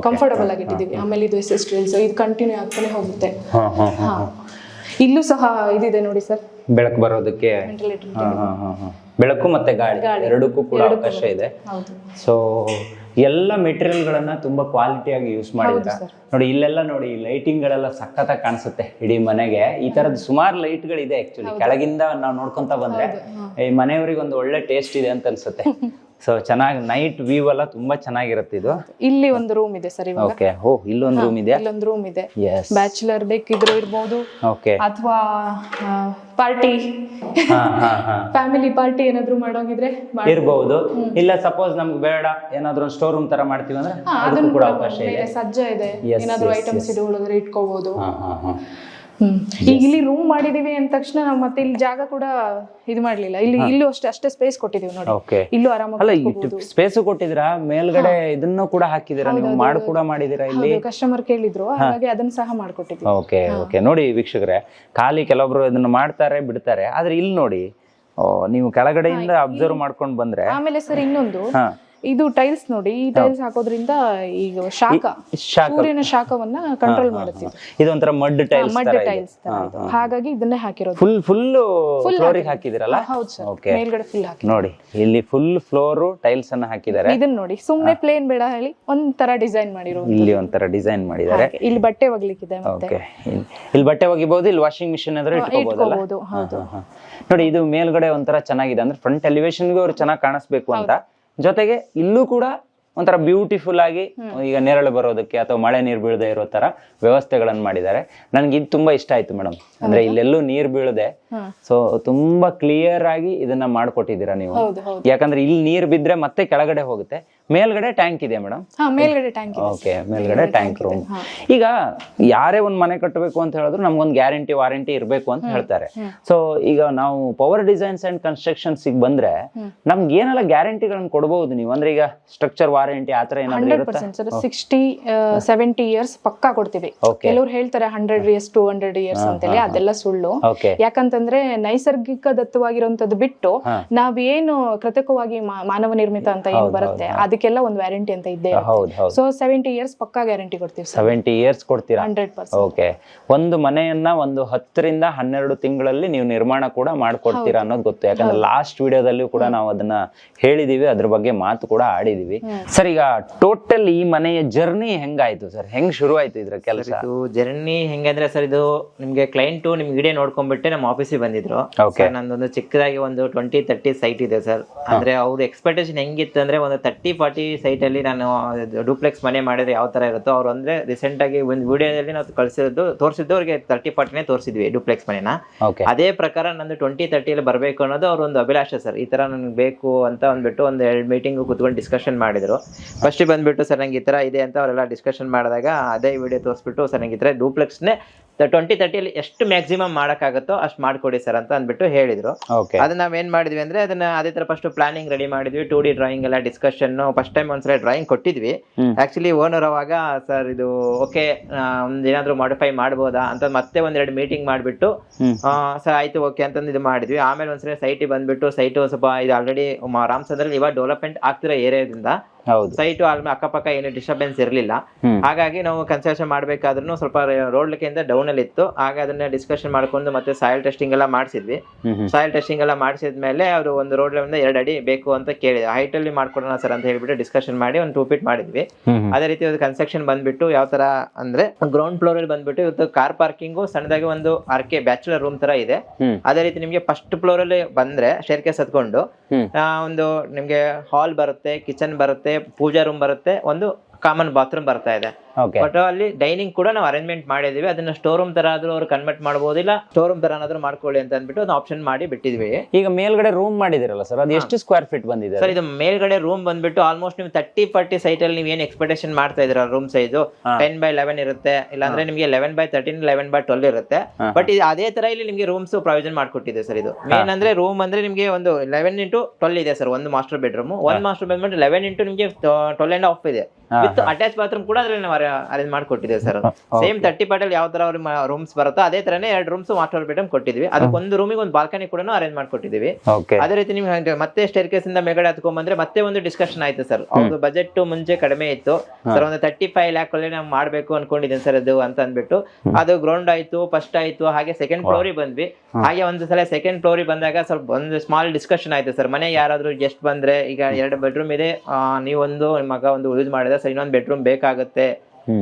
ಕಂಫರ್ಟಬಲ್ ಆಗಿ ಇಟ್ಟಿದ್ದೀವಿ ಆಮೇಲೆ ಇದು ಎಸ್ ಇದು ಕಂಟಿನ್ಯೂ ಆಗ್ತಾನೆ ಹೋಗುತ್ತೆ. ಇಲ್ಲೂ ಸಹ ಇದಿದೆ ನೋಡಿ ಸರ್. ಬೆಳಕು ಬರೋದಕ್ಕೆ ವೆಂಟಿಲೇಟರ್ ಹಾ, ಹಾ, ಹಾ, ಹಾ. ಬೆಳಕು ಮತ್ತೆ ಗಾಳಿ. ಎರಡಕ್ಕೂ ಕೂಡ ಅವಕಾಶ ಇದೆ. ಸೊ ಎಲ್ಲ ಮೆಟೀರಿಯಲ್ ಗಳನ್ನ ತುಂಬಾ ಕ್ವಾಲಿಟಿಯಾಗಿ ಯೂಸ್ ಮಾಡಿದ್ರ ನೋಡಿ ಇಲ್ಲೆಲ್ಲ ನೋಡಿ ಲೈಟಿಂಗ್ ಗಳೆಲ್ಲ ಸಖತ್ತಾಗಿ ಕಾಣಿಸುತ್ತೆ ಇಡೀ ಮನೆಗೆ. ಈ ತರದ ಸುಮಾರು ಲೈಟ್ ಗಳಿದೆ ಆಕ್ಚುಲಿ ಕೆಳಗಿಂದ ನಾವು ನೋಡ್ಕೊಂತ ಬಂದ್ರೆ ಈ ಮನೆಯವರಿಗೆ ಒಂದು ಒಳ್ಳೆ ಟೇಸ್ಟ್ ಇದೆ ಅಂತ ಅನ್ಸುತ್ತೆ. ಸೊ ಚೆನ್ನಾಗಿ ನೈಟ್ ವ್ಯೂ ಎಲ್ಲ ತುಂಬಾ ಚೆನ್ನಾಗಿರುತ್ತೆ ಇದು. ಇಲ್ಲಿ ಒಂದು ರೂಮ್ ಇದೆ ಸರ್ ಇವಾಗ. ಓಕೆ ಓ ಇಲ್ಲೊಂದು ರೂಮ್ ಇದೆ ಇಲ್ಲೊಂದು ರೂಮ್ ಇದೆ. ಎಸ್ ಬ್ಯಾಚುಲರ್ ಬೇಕಿದ್ರು ಇರ್ಬೋದು. ಓಕೆ ಅಥವಾ ಪಾರ್ಟಿ ಫ್ಯಾಮಿಲಿ ಪಾರ್ಟಿ ಏನಾದ್ರು ಮಾಡೋಗಿದ್ರೆ ಇರ್ಬೋದು. ಇಲ್ಲ ಸಪೋಸ್ ನಮ್ಗೆ ಬೇಡ ಏನಾದ್ರು ಒಂದು ಸ್ಟೋರ್ ರೂಮ್ ತರ ಮಾಡ್ತೀವಿ ಅಂದ್ರೆ ಅದನ್ನು ಕೂಡ ಅವಕಾಶ ಇದೆ. ಸಜ್ಜ ಇದೆ. ಏನಾದ್ರು ಐಟಮ್ಸ್. ಇಡುವುದಾದ್ರೆ ಇಟ್ಕೋಬಹುದು ಈಗ ಇಲ್ಲಿ ರೂಮ್ ಮಾಡಿದೀವಿ ಅಂದ ತಕ್ಷಣ ನಾವು ಮತ್ತೆ ಇಲ್ಲಿ ಜಾಗ ಕೂಡ ಇದು ಮಾಡ್ಲಿಲ್ಲ. ಇಲ್ಲಿ ಇಲ್ಲೂ ಅಷ್ಟೇ ಅಷ್ಟೇ ಸ್ಪೇಸ್ ಕೊಟ್ಟಿದೀವಿ ನೋಡಿ. ಇಲ್ಲೂ ಆರಾಮಾಗಿ. ಸ್ಪೇಸ್ ಕೊಟ್ಟಿದ್ರಾ ಮೇಲ್ಗಡೆ ಇದನ್ನ ಕೂಡ ಹಾಕಿದಿರಾ ನೀವು ಮಾಡ್ ಕೂಡ ಮಾಡಿದಿರಾ ಇಲ್ಲಿ? ಕಸ್ಟಮರ್ ಕೇಳಿದ್ರು. ಹಾಗಾಗಿ ಅದನ್ನ ಸಹ ಮಾಡ್ಕೊಟ್ಟಿದ್ವಿ ಓಕೆ ಓಕೆ ನೋಡಿ ವೀಕ್ಷಕರೇ ಖಾಲಿ ಕೆಲವೊಬ್ರು ಇದನ್ನ ಮಾಡ್ತಾರೆ ಬಿಡ್ತಾರೆ. ಆದ್ರೆ ಇಲ್ಲಿ ನೋಡಿ ನೀವು ಕೆಳಗಡೆಯಿಂದ ಅಬ್ಸರ್ವ್ ಮಾಡ್ಕೊಂಡು ಬಂದ್ರೆ ಆಮೇಲೆ ಸರ್ ಇನ್ನೊಂದು. ಇದು ಟೈಲ್ಸ್ ನೋಡಿ ಈ ಟೈಲ್ಸ್ ಹಾಕೋದ್ರಿಂದ ಈಗ ಶಾಖ ಶಾಖ. ಸೂರ್ಯನ ಶಾಖವನ್ನ ಕಂಟ್ರೋಲ್ ಮಾಡುತ್ತೆ ಇದೊಂಥರ ಮಡ್ ಟೈಲ್ಸ್ ಮಡ್ ಟೈಲ್ಸ್ ಹಾಗಾಗಿ ಇದನ್ನೇ ಹಾಕಿರೋದು. ಫುಲ್ ಫುಲ್ ಫ್ಲೋರಿಗೆ ಹಾಕಿದಿರಲ್ಲ ಹೌದು ಸರ್. ಮೇಲ್ಗಡೆ ಫುಲ್ ಹಾಕಿ ನೋಡಿ ಇಲ್ಲಿ ಫುಲ್ ಫ್ಲೋರ್ ಟೈಲ್ಸ್ ಅನ್ನ ಹಾಕಿದ್ದಾರೆ. ಇದನ್ನ ನೋಡಿ ಸುಮ್ನೆ ಪ್ಲೇನ್ ಬೇಡ ಹೇಳಿ ಒಂಥರ ಡಿಸೈನ್ ಮಾಡಿರೋ ಇಲ್ಲಿ ಒಂಥರ ಡಿಸೈನ್ ಮಾಡಿದ್ದಾರೆ. ಇಲ್ಲಿ ಬಟ್ಟೆ ಒಗ್ಲಿಕ್ಕಿದೆ ಮತ್ತೆ. ಇಲ್ಲಿ ಬಟ್ಟೆ ಒಗಿಬಹುದು ಇಲ್ಲಿ ವಾಷಿಂಗ್ ಮಿಷಿನ್ ಆದ್ರೆ ಇಟ್ಕೋಬಹುದು ಹೌದು. ನೋಡಿ ಇದು ಮೇಲ್ಗಡೆ ಒಂಥರ ಚೆನ್ನಾಗಿದೆ. ಅಂದ್ರೆ ಫ್ರಂಟ್ ಎಲಿವೇಶನ್ಗೂ ಅವ್ರು ಚೆನ್ನಾಗಿ ಕಾಣಿಸ್ಬೇಕು ಅಂತ. ಜೊತೆಗೆ ಇಲ್ಲೂ ಕೂಡ ಒಂಥರ ಬ್ಯೂಟಿಫುಲ್ ಆಗಿ ಈಗ ನೆರಳು ಬರೋದಕ್ಕೆ ಅಥವಾ ಮಳೆ ನೀರು ಬೀಳದೆ ಇರೋ ತರ ವ್ಯವಸ್ಥೆಗಳನ್ನು ಮಾಡಿದ್ದಾರೆ. ನನ್ಗೆ ಇದು ತುಂಬಾ ಇಷ್ಟ ಆಯ್ತು ಮೇಡಮ್ ಅಂದ್ರೆ ಇಲ್ಲೆಲ್ಲೂ ನೀರು ಬೀಳದೆ. ಸೊ ತುಂಬಾ ಕ್ಲಿಯರ್ ಆಗಿ ಇದನ್ನ ಮಾಡ್ಕೊಟ್ಟಿದ್ದೀರಾ ನೀವು. ಯಾಕಂದ್ರೆ ಇಲ್ಲಿ ನೀರು ಬಿದ್ರೆ ಮತ್ತೆ ಕೆಳಗಡೆ ಹೋಗುತ್ತೆ. ಮೇಲ್ಗಡೆ ಟ್ಯಾಂಕ್ ಇದೆ ಮೇಡಮ್. ಹಾ ಮೇಲ್ಗಡೆ ಟ್ಯಾಂಕ್ ಇದೆ. ಓಕೆ ಮೇಲ್ಗಡೆ ಟ್ಯಾಂಕ್ ರೂಮ್. ಈಗ ಯಾರೇ ಒಂದು ಮನೆ ಕಟ್ಟಬೇಕು ಅಂತ ಹೇಳಿದ್ರು ನಮ್ಗೊಂದು ಗ್ಯಾರಂಟಿ ವಾರಂಟಿ ಇರಬೇಕು ಅಂತ ಹೇಳ್ತಾರೆ. ಸೊ ಈಗ ನಾವು ಪವರ್ ಡಿಸೈನ್ಸ್ ಅಂಡ್ ಕನ್ಸ್ಟ್ರಕ್ಷನ್ಸ್ ಬಂದ್ರೆ ನಮ್ಗೆ ಏನೆಲ್ಲ ಗ್ಯಾರಂಟಿಗಳನ್ನ ಕೊಡಬಹುದು ನೀವು? ಅಂದ್ರೆ ಈಗ ಸ್ಟ್ರಕ್ಚರ್ ವಾರಂಟಿ ಆತರ ಏನಾದ್ರು ಸಿಕ್ಸ್ಟಿ ಸೆವೆಂಟಿ ಇಯರ್ಸ್ ಪಕ್ಕಾ ಕೊಡ್ತೀವಿ. ಕೆಲವ್ರು ಹೇಳ್ತಾರೆ hundred years two hundred years ಅಂತೇಳಿ ಅದೆಲ್ಲ ಸುಳ್ಳು. ಯಾಕಂತಂದ್ರೆ ನೈಸರ್ಗಿಕ ದತ್ತವಾಗಿರುವಂತದ್ದು ಬಿಟ್ಟು ನಾವೇನು ಕೃತಕವಾಗಿ ಮಾನವ ನಿರ್ಮಿತ ಅಂತ ಏನ್ ಬರುತ್ತೆ? ಅದಕ್ಕೆಲ್ಲ ಒಂದು ವ್ಯಾರಂಟಿ ಅಂತ ಇದ್ದೇ ಹೌದು ಹೌದು. ಸೊ ಸೆವೆಂಟಿ ಇಯರ್ಸ್ ಪಕ್ಕಾ ಗ್ಯಾರಂಟಿ ಕೊಡ್ತೀವಿ ಸರ್ ಸೆವೆಂಟಿ ಇಯರ್ಸ್ ಕೊಡ್ತೀರಾ? ಹಂಡ್ರೆಡ್ ಪರ್ಸೆಂಟ್ ಓಕೆ ಒಂದು ಮನೆಯನ್ನ ಒಂದು ಹತ್ತರಿಂದ ಹನ್ನೆರಡು ತಿಂಗಳಲ್ಲಿ ನೀವು ನಿರ್ಮಾಣ ಕೂಡ ಮಾಡ್ಕೊಡ್ತೀರಾ ಅನ್ನೋದು ಗೊತ್ತು. ಯಾಕಂದ್ರೆ ಲಾಸ್ಟ್ ವಿಡಿಯೋದಲ್ಲೂ ಕೂಡ ನಾವು ಅದನ್ನ ಹೇಳಿದೀವಿ ಅದ್ರ ಬಗ್ಗೆ ಮಾತು ಕೂಡ ಆಡಿದೀವಿ. ಸರ್ ಈಗ ಟೋಟಲ್ ಈ ಮನೆಯ ಜರ್ನಿ ಹೆಂಗಾಯ್ತು ಸರ್ ಹೆಂಗ್ ಶುರು ಆಯ್ತು ಇದ್ರ ಕೆಲಸ? ಇದು ಜರ್ನಿ ಹೆಂಗಂದ್ರೆ ಸರ್ ಇದು ನಿಮ್ಗೆ ಕ್ಲೈಂಟ್ ನಿಮ್ಗೆ ಇಡೀ ನೋಡ್ಕೊಂಡ್ಬಿಟ್ಟೆ ನಮ್ಮ ಆಫೀಸಿಗೆ ಬಂದಿದ್ರು. Okay. ನಂದೊಂದು ಚಿಕ್ಕದಾಗಿ ಒಂದು ಟ್ವೆಂಟಿ ತರ್ಟಿ ಸೈಟ್ ಇದೆ ಸರ್ ಅಂದ್ರೆ ಅವ್ರ ಎಕ್ಸ್ಪೆಕ್ಟೇಷನ್ ಹೆಂಗಿತ್ತು ಅಂದ್ರೆ ಒಂದು ತರ್ಟಿ ಫಾರ್ಟಿ ಸೈಟ್ ಅಲ್ಲಿ ನಾನು ಡೂಪ್ಲೆಕ್ಸ್ ಮನೆ ಮಾಡಿದ್ರೆ ಯಾವ ತರ ಇರುತ್ತೋ ಅವ್ರು ಅಂದ್ರೆ ರೀಸೆಂಟ್ ಆಗಿ ಒಂದು ವಿಡಿಯೋದಲ್ಲಿ ನಾವು ಕಳಿಸಿದ್ದು ತೋರಿಸಿದ್ದು ಅವ್ರಿಗೆ ತರ್ಟಿ ಫಾರ್ಟಿನೇ ತೋರಿಸಿದ್ವಿ ಡೂಪ್ಲೆಕ್ಸ್ ಮನೆನ. ಓಕೆ ಅದೇ ಪ್ರಕಾರ ನಂದು ಟ್ವೆಂಟಿ ತರ್ಟಿಯಲ್ಲಿ ಬರಬೇಕು ಅನ್ನೋದು ಅವ್ರ ಒಂದು ಅಭಿಲಾಷೆ ಸರ್ ಈ ತರ ನನಗೆ ಬೇಕು ಅಂತ ಅಂದ್ಬಿಟ್ಟು ಒಂದು ಎರಡು ಮೀಟಿಂಗ್ ಕುತ್ಕೊಂಡು ಡಿಸ್ಕಷನ್ ಮಾಡಿದ್ರು. ಫಸ್ಟ್ ಬಂದ್ಬಿಟ್ಟು ಸರ್ ನಂಗೆ ಈ ಥರ ಇದೆ ಅಂತ ಅವರೆಲ್ಲ ಡಿಸ್ಕಷನ್ ಮಾಡಿದಾಗ ಅದೇ ವಿಡಿಯೋ ತೋರಿಸ್ಬಿಟ್ಟು ಸರ್ ನಂಗೆ ಈ ತರ ಡೂಪ್ಲೆಕ್ಸ್ನೇ ಟ್ವೆಂಟಿ ತರ್ಟಿಯಲ್ಲಿ ಎಷ್ಟು ಮ್ಯಾಕ್ಸಿಮಮ್ ಮಾಡೋಕ್ಕಾಗುತ್ತೋ ಅಷ್ಟು ಮಾಡ್ಕೊಡಿ ಸರ್ ಅಂತ ಅಂದ್ಬಿಟ್ಟು ಹೇಳಿದ್ರು. ಓಕೆ ಅದನ್ನ ನಾವು ಏನು ಮಾಡಿದ್ವಿ ಅಂದ್ರೆ ಅದನ್ನ ಅದೇ ತರ ಫಸ್ಟ್ ಪ್ಲಾನಿಂಗ್ ರೆಡಿ ಮಾಡಿದ್ವಿ ಟೂ ಡಿ ಡ್ರಾಯಿಂಗ್ ಎಲ್ಲ ಡಿಸ್ಕಷನ್ ಫಸ್ಟ್ ಟೈಮ್ ಒಂದ್ಸಲ ಡ್ರಾಯಿಂಗ್ ಕೊಟ್ಟಿದ್ವಿ. ಆಕ್ಚುಲಿ ಓನರ್ ಅವಾಗ ಸರ್ ಇದು ಓಕೆ ಒಂದ್ ಏನಾದ್ರು ಮಾಡಿಫೈ ಮಾಡ್ಬೋದಾ? ಅಂತ ಮತ್ತೆ ಒಂದೆರಡು ಮೀಟಿಂಗ್ ಮಾಡ್ಬಿಟ್ಟು. ಸರ್ ಆಯ್ತು ಓಕೆ ಅಂತಂದು ಇದು ಮಾಡಿದ್ವಿ. ಆಮೇಲೆ ಒಂದ್ಸಲ ಸೈಟ್ ಬಂದ್ಬಿಟ್ಟು ಸೈಟ್ ಸ್ವಲ್ಪ ಇದು ಆಲ್ರೆಡಿ ರಾಮಚಂದ್ರಲ್ಲಿ ಇವಾಗ ಡೆವಲಪ್ಮೆಂಟ್ ಆಗ್ತಿರೋ ಏರಿಯಾದಿಂದ ಸೈಟು ಅಲ್ಲಿ ಅಕ್ಕಪಕ್ಕ ಏನು ಡಿಸ್ಟರ್ಬೆನ್ಸ್ ಇರಲಿಲ್ಲ. ಹಾಗಾಗಿ ನಾವು ಕನ್ಸ್ಟ್ರಕ್ಷನ್ ಮಾಡ್ಬೇಕಾದ್ರೂ ಸ್ವಲ್ಪ ರೋಡ್ ಲೆಕ್ಕಿಂದ ಡೌನ್ ಅಲ್ಲಿ ಇತ್ತು. ಆಗ ಅದನ್ನ ಡಿಸ್ಕಷನ್ ಮಾಡ್ಕೊಂಡು ಮತ್ತೆ ಸಾಯಿಲ್ ಟೆಸ್ಟಿಂಗ್ ಎಲ್ಲ ಮಾಡಿಸಿದ್ವಿ. ಸಾಯಿಲ್ ಟೆಸ್ಟಿಂಗ್ ಎಲ್ಲ ಮಾಡಿಸಿದ್ಮೇಲೆ ಅವರು ಒಂದು ರೋಡ್ ಲೆವೆಲ್ ಎರಡು ಅಡಿ ಬೇಕು ಅಂತ ಕೇಳಿದ್ರು. ಹೈಟ್ ಅಲ್ಲಿ ಮಾಡ್ಕೊಡೋಣ ಸರ್ ಅಂತ ಹೇಳ್ಬಿಟ್ಟು ಡಿಸ್ಕಷನ್ ಮಾಡಿ ಒಂದು ಟೂ ಫೀಟ್ ಮಾಡಿದ್ವಿ. ಅದೇ ರೀತಿ ಒಂದು ಕನ್ಸ್ಟ್ರಕ್ಷನ್ ಬಂದ್ಬಿಟ್ಟು ಯಾವ ತರ ಅಂದ್ರೆ ಗ್ರೌಂಡ್ ಫ್ಲೋರ್ ಅಲ್ಲಿ ಬಂದ್ಬಿಟ್ಟು ಇವತ್ತು ಕಾರ್ ಪಾರ್ಕಿಂಗ್ ಸಣ್ಣದಾಗಿ ಒಂದು ಆರ್ಕೆ ಬ್ಯಾಚುಲರ್ ರೂಮ್ ತರ ಇದೆ. ಅದೇ ರೀತಿ ನಿಮ್ಗೆ ಫಸ್ಟ್ ಫ್ಲೋರ್ ಅಲ್ಲಿ ಬಂದ್ರೆ ಶೇರ್ಕೆ ಕೇಸ್ ಹತ್ಕೊಂಡು ಒಂದು ನಿಮ್ಗೆ ಹಾಲ್ ಬರುತ್ತೆ ಕಿಚನ್ ಬರುತ್ತೆ ಪೂಜಾ ರೂಮ್ ಬರುತ್ತೆ ಒಂದು ಕಾಮನ್ ಬಾತ್ರೂಮ್ ಬರ್ತಾ ಇದೆ. ಬಟ್ ಅಲ್ಲಿ ಡೈನಿಂಗ್ ಕೂಡ ನಾವು ಅರೇಂಜ್ಮೆಂಟ್ ಮಾಡಿದೀವಿ ಅದನ್ನ ಸ್ಟೋರ್ ರೂಮ್ ತರ ಆದ್ರೂ ಅವ್ರು ಕನ್ವರ್ಟ್ ಮಾಡಬಹುದಿಲ್ಲ ಸ್ಟೋರ್ ರೂಮ್ ತರ ಏನಾದ್ರು ಮಾಡ್ಕೊಳ್ಳಿ ಅಂತ ಅಂದ್ಬಿಟ್ಟು ಒಂದು ಆಪ್ಷನ್ ಮಾಡಿ ಬಿಟ್ಟಿದ್ವಿ. ಈಗ ಮೇಲ್ಗಡೆ ರೂಮ್ ಮಾಡಿದಿರಲ್ಲ ಸರ್ ಅದು ಎಷ್ಟು ಸ್ಕ್ವೇರ್ ಫೀಟ್ ಬಂದಿದೆ ಸರ್ ಇದು ಮೇಲ್ಗಡೆ ರೂಮ್ ಬಂದ್ಬಿಟ್ಟು ಆಲ್ಮೋಸ್ಟ್ ನೀವು ತರ್ಟಿ ಫಾರ್ಟಿ ಸೈಟ್ ಅಲ್ಲಿ ನೀವು ಏನ್ ಎಕ್ಸ್ಪೆಕ್ಟೇಷನ್ ಮಾಡ್ತಾ ಇದ್ರ room size ten by eleven ಇರುತ್ತೆ. ಇಲ್ಲಾಂದ್ರೆ ನಿಮಗೆ eleven by thirteen eleven by twelve ಇರುತ್ತೆ. ಬಟ್ ಇದು ಅದೇ ತರ ಇಲ್ಲಿ ನಿಮಗೆ ರೂಮ್ಸ್ ಪ್ರಾವಿಷನ್ ಮಾಡ್ಕೊಟ್ಟಿದೆ ಸರ್ ಇದು. ಮೇನ್ ಅಂದ್ರೆ ರೂಮ್ ಅಂದ್ರೆ ನಿಮಗೆ ಒಂದು ಲೆವೆನ್ ಇಂಟು ಟ್ವೆಲ್ ಇದೆ ಸರ್ ಒಂದು ಮಾಸ್ಟರ್ ಬೆಡ್ರೂಮ್ ಒಂದು ಮಾಸ್ಟರ್ ಬೆಡ್ರೂಮ್ ಲೆವೆನ್ ಇಂಟು ನಿಮಗೆ ಟ್ವೆಲ್ ಅಂಡ್ ಹಾಫ್ ಇದೆ. ವಿತ್ ಅಟ್ಯಾಚ್ ಬಾತ್ರೂಮ್ ಕೂಡ ಅದ್ರಲ್ಲಿ ನಾವು ಅರೇಂಜ್ ಮಾಡಿ ಕೊಟ್ಟಿದ್ದೇವೆ ಸರ್ ಸೇಮ್ ತರ್ಟಿ ಪಾಟಲ್ಲಿ ಯಾವ ತರ ರೂಮ್ಸ್ ಬರುತ್ತೋ ಅದೇ ತರನೇ ಎರಡು ರೂಮ್ಸ್ ಮಾಸ್ಟರ್ ಬೆಡ್ರೂಮ್ ಕೊಟ್ಟಿದ್ವಿ. ಅದಕ್ಕೆ ಒಂದು ರೂಮಿಗೆ ಒಂದು ಬಾಲ್ಕನಿ ಕೂಡ ಅರೇಂಜ್ ಮಾಡಿ ಕೊಟ್ಟಿದ್ವಿ ಅದೇ ರೀತಿ ನಿಮ್ಗೆ ಮತ್ತೆ ಸ್ಟೇರ್ ಕೇಸ್ ಇಂದ ಮೇಗಡೆ ಹತ್ಕೊಂಡ್ಬಂದ್ರೆ ಮತ್ತೆ ಒಂದು ಡಿಸ್ಕಷನ್ ಆಯ್ತು ಸರ್ ಅವ್ರದ್ದು ಬಜೆಟ್ ಮುಂಚೆ ಕಡಿಮೆ ಇತ್ತು. ಸರ್ ಒಂದು ತರ್ಟಿ ಫೈವ್ ಲ್ಯಾಕ್ ಅಲ್ಲಿ ನಾವು ಮಾಡ್ಬೇಕು ಅನ್ಕೊಂಡಿದ್ದೀನಿ ಸರ್ ಅದು ಅಂತ ಅಂದ್ಬಿಟ್ಟು. ಅದು ಗ್ರೌಂಡ್ ಆಯ್ತು ಫಸ್ಟ್ ಆಯ್ತು ಹಾಗೆ ಸೆಕೆಂಡ್ ಫ್ಲೋರಿಗೆ ಬಂದ್ವಿ. ಹಾಗೆ ಒಂದು ಸಲ ಸೆಕೆಂಡ್ ಫ್ಲೋರಿಗೆ ಬಂದಾಗ ಸ್ವಲ್ಪ ಒಂದು ಸ್ಮಾಲ್ ಡಿಸ್ಕಷನ್ ಆಯ್ತು ಸರ್ ಮನೆ ಯಾರಾದ್ರೂ ಗೆಸ್ಟ್ ಬಂದ್ರೆ ಈಗ ಎರಡು ಬೆಡ್ರೂಮ್ ಇದೆ. ನೀವೊಂದು ಮಗ ಒಂದು ಯೂಸ್ ಮಾಡಿದ್ರೆ ಸರ್ ಇನ್ನೊಂದು ಬೆಡ್ರೂಮ್ ಬೇಕಾಗುತ್ತೆ.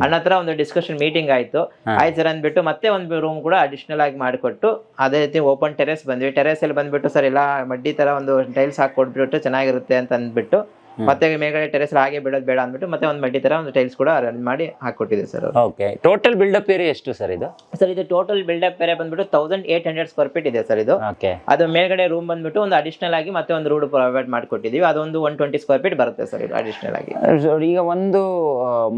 ಅನ್ನೋ ಹತ್ರ ಒಂದು ಡಿಸ್ಕಷನ್ ಮೀಟಿಂಗ್ ಆಯ್ತು. ಆಯ್ತು ಸರ್ ಅಂದ್ಬಿಟ್ಟು ಮತ್ತೆ ಒಂದು ರೂಮ್ ಕೂಡ ಅಡಿಷನಲ್ ಆಗಿ ಮಾಡಿಕೊಟ್ಟು ಅದೇ ರೀತಿ ಓಪನ್ ಟೆರೆಸ್ ಬಂದ್ವಿ. ಟೆರೆಸ್ ಅಲ್ಲಿ ಬಂದ್ಬಿಟ್ಟು ಸರ್ ಎಲ್ಲ ಮಡ್ಡಿ ತರ ಒಂದು ಟೈಲ್ಸ್ ಹಾಕೊಟ್ಬಿಟ್ಟು ಚೆನ್ನಾಗಿರುತ್ತೆ ಅಂತ ಅಂದ್ಬಿಟ್ಟು ಮತ್ತೆ ಮೇಲ್ಗಡೆ ಟೆರೆಸ್ ಹಾಗೆ ಬಿಡೋದು ಬೇಡ ಅಂದ್ಬಿಟ್ಟು ಮತ್ತೆ ಒಂದು ಮಟ್ಟಿ ತರ ಒಂದು ಟೈಲ್ಸ್ ಕೂಡ ಅರೇಂಜ್ ಮಾಡಿ ಹಾಕೊಟ್ಟಿದೆ sir okay total built up area ಎಷ್ಟು ಸರ್ ಇದು? ಸರ್ ಇದು ಟೋಟಲ್ ಬಿಲ್ಡಪ್ ಏರಿಯಾ ಬಂದ್ಬಿಟ್ಟು thousand eight hundred square feet ಇದೆ ಸರ್ ಇದು. ಓಕೆ ಅದು ಮೇಲ್ಗಡೆ ರೂಮ್ ಬಂದ್ಬಿಟ್ಟು ಒಂದು ಅಡಿಷನಲ್ ಆಗಿ ಮತ್ತೆ ಒಂದು ರೂಡ್ ಪ್ರೊವೈಡ್ ಮಾಡ್ಕೊಟ್ಟಿದೀವಿ. ಅದೊಂದು ಒನ್ ಟ್ವೆಂಟಿ ಸ್ಕ್ವೇರ್ ಫೀಟ್ ಬರುತ್ತೆ ಸರ್ ಇದು ಅಡಿಷನಲ್ ಆಗಿ. ಈಗ ಒಂದು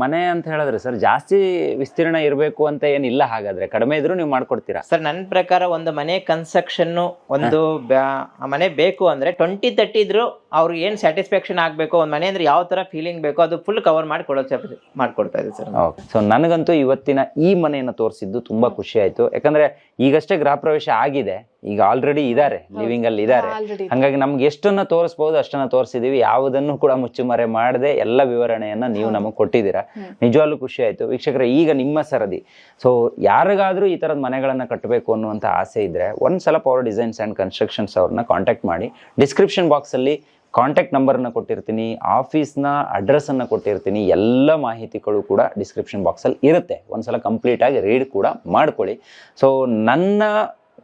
ಮನೆ ಅಂತ ಹೇಳಿದ್ರೆ ಸರ್ ಜಾಸ್ತಿ ವಿಸ್ತೀರ್ಣ ಇರಬೇಕು ಅಂತ ಏನಿಲ್ಲ ಹಾಗಾದ್ರೆ. ಕಡಿಮೆ ಇದ್ರೂ ನೀವು ಮಾಡ್ಕೊಡ್ತೀರಾ? ಸರ್ ನನ್ನ ಪ್ರಕಾರ ಒಂದು ಮನೆ ಕನ್ಸ್ಟ್ರಕ್ಷನ್ ಒಂದು ಮನೆ ಬೇಕು ಅಂದ್ರೆ ಟ್ವೆಂಟಿ ತರ್ಟಿ ಇದ್ರು ಅವ್ರಿಗೆ ಏನ್ ಸ್ಯಾಟಿಸ್ಫ್ಯಾಕ್ಷನ್ ಆಗ್ಬೇಕು ಒಂದು ಮನೆ ಅಂದ್ರೆ ಯಾವ ತರ ಫೀಲಿಂಗ್ ಬೇಕೋ ಅದು ಫುಲ್ ಕವರ್ ಮಾಡಿ ಕೊಡೋ ಮಾಡ್ಕೊಡ್ತಾ ಇದೆ ಸರ್. ಓಕೆ ಸೊ ನನಗಂತೂ ಇವತ್ತಿನ ಈ ಮನೆಯನ್ನು ತೋರಿಸಿದ್ದು ತುಂಬಾ ಖುಷಿ ಆಯ್ತು. ಯಾಕಂದ್ರೆ ಈಗಷ್ಟೇ ಗೃಹ ಪ್ರವೇಶ ಆಗಿದೆ. ಈಗ ಆಲ್ರೆಡಿ ಇದ್ದಾರೆ ಲಿವಿಂಗ್ ಅಲ್ಲಿ ಇದ್ದಾರೆ ಆಲ್ರೆಡಿ ಹಂಗಾಗಿ ನಮ್ಗೆ ಎಷ್ಟನ್ನ ತೋರಿಸ್ಬೋದು ಅಷ್ಟನ್ನ ತೋರಿಸಿದೀವಿ. ಯಾವುದನ್ನು ಕೂಡ ಮುಚ್ಚುಮರೆ ಮಾಡದೆ ಎಲ್ಲ ವಿವರಣೆಯನ್ನ ನೀವು ನಮಗೆ ಕೊಟ್ಟಿದ್ದೀರಾ. ನಿಜವಾಗ್ಲೂ ಖುಷಿ ಆಯ್ತು. ವೀಕ್ಷಕರ ಈಗ ನಿಮ್ಮ ಸರದಿ. ಸೊ ಯಾರಿಗಾದ್ರೂ ಈ ತರದ ಮನೆಗಳನ್ನ ಕಟ್ಟಬೇಕು ಅನ್ನುವಂತ ಆಸೆ ಇದ್ರೆ ಒಂದ್ಸಲ ಪವರ್ ಡಿಸೈನ್ಸ್ ಅಂಡ್ ಕನ್ಸ್ಟ್ರಕ್ಷನ್ಸ್ ಅವ್ರನ್ನ ಕಾಂಟ್ಯಾಕ್ಟ್ ಮಾಡಿ ಡಿಸ್ಕ್ರಿಪ್ಷನ್ ಬಾಕ್ಸ್ ಅಲ್ಲಿ ಕಾಂಟ್ಯಾಕ್ಟ್ ನಂಬರನ್ನು ಕೊಟ್ಟಿರ್ತೀನಿ ಆಫೀಸ್ನ ಅಡ್ರೆಸ್ಸನ್ನು ಕೊಟ್ಟಿರ್ತೀನಿ, ಎಲ್ಲ ಮಾಹಿತಿಗಳು ಕೂಡ ಡಿಸ್ಕ್ರಿಪ್ಷನ್ ಬಾಕ್ಸಲ್ಲಿ ಇರುತ್ತೆ. ಒಂದು ಸಲ ಕಂಪ್ಲೀಟಾಗಿ ರೀಡ್ ಕೂಡ ಮಾಡ್ಕೊಳ್ಳಿ. ಸೊ ನನ್ನ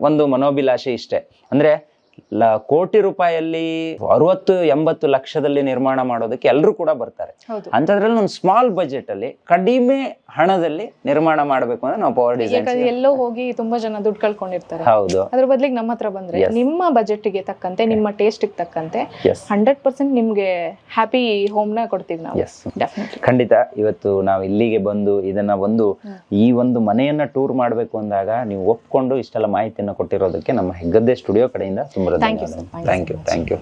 ಒಂದು ಮನೋಭಿಲಾಷೆ ಇಷ್ಟೇ. ಅಂದರೆ ಲ ಕೋಟಿ ರೂಪಾಯಲ್ಲಿ ಅರವತ್ತು ಎಂಬತ್ತು ಲಕ್ಷದಲ್ಲಿ ನಿರ್ಮಾಣ ಮಾಡೋದಕ್ಕೆ ಎಲ್ಲರೂ ಕೂಡ ಬರ್ತಾರೆ. ಅಂತದ್ರಲ್ಲಿ ಒಂದು ಸ್ಮಾಲ್ ಬಜೆಟ್ ಅಲ್ಲಿ ಕಡಿಮೆ ಹಣದಲ್ಲಿ ನಿರ್ಮಾಣ ಮಾಡಬೇಕು ಅಂದ್ರೆ ನಾವು ಪವರ್ ಡಿಸೈನ್ ಎಲ್ಲೋ ಹೋಗಿ ತುಂಬಾ ಜನ ದುಡ್ಡು ಕಳ್ಕೊಂಡಿರ್ತಾರೆ. ಹೌದು. ಅದ್ರ ಬದಲಿಗೆ ನಮ್ಮ ಹತ್ರ ಬಂದ್ರೆ ನಿಮ್ಮ ಬಜೆಟ್ಗೆ ತಕ್ಕಂತೆ ನಿಮ್ಮ ಟೇಸ್ಟ್ಗೆ ತಕ್ಕಂತೆ ಎಸ್ ಹಂಡ್ರೆಡ್ ಪರ್ಸೆಂಟ್ ನಿಮ್ಗೆ ಹ್ಯಾಪಿ ಹೋಮ್ನ ಕೊಡ್ತೀವಿ ನಾವು. ಖಂಡಿತ. ಇವತ್ತು ನಾವು ಇಲ್ಲಿಗೆ ಬಂದು ಇದನ್ನ ಒಂದು ಈ ಒಂದು ಮನೆಯನ್ನ ಟೂರ್ ಮಾಡಬೇಕು ಅಂದಾಗ ನೀವು ಒಪ್ಕೊಂಡು ಇಷ್ಟೆಲ್ಲ ಮಾಹಿತಿಯನ್ನು ಕೊಟ್ಟಿರೋದಕ್ಕೆ ನಮ್ಮ ಹೆಗ್ಗದ್ದೆ ಸ್ಟುಡಿಯೋ ಕಡೆಯಿಂದ ತುಂಬ ಥ್ಯಾಂಕ್ ಯು ಥ್ಯಾಂಕ್ ಯು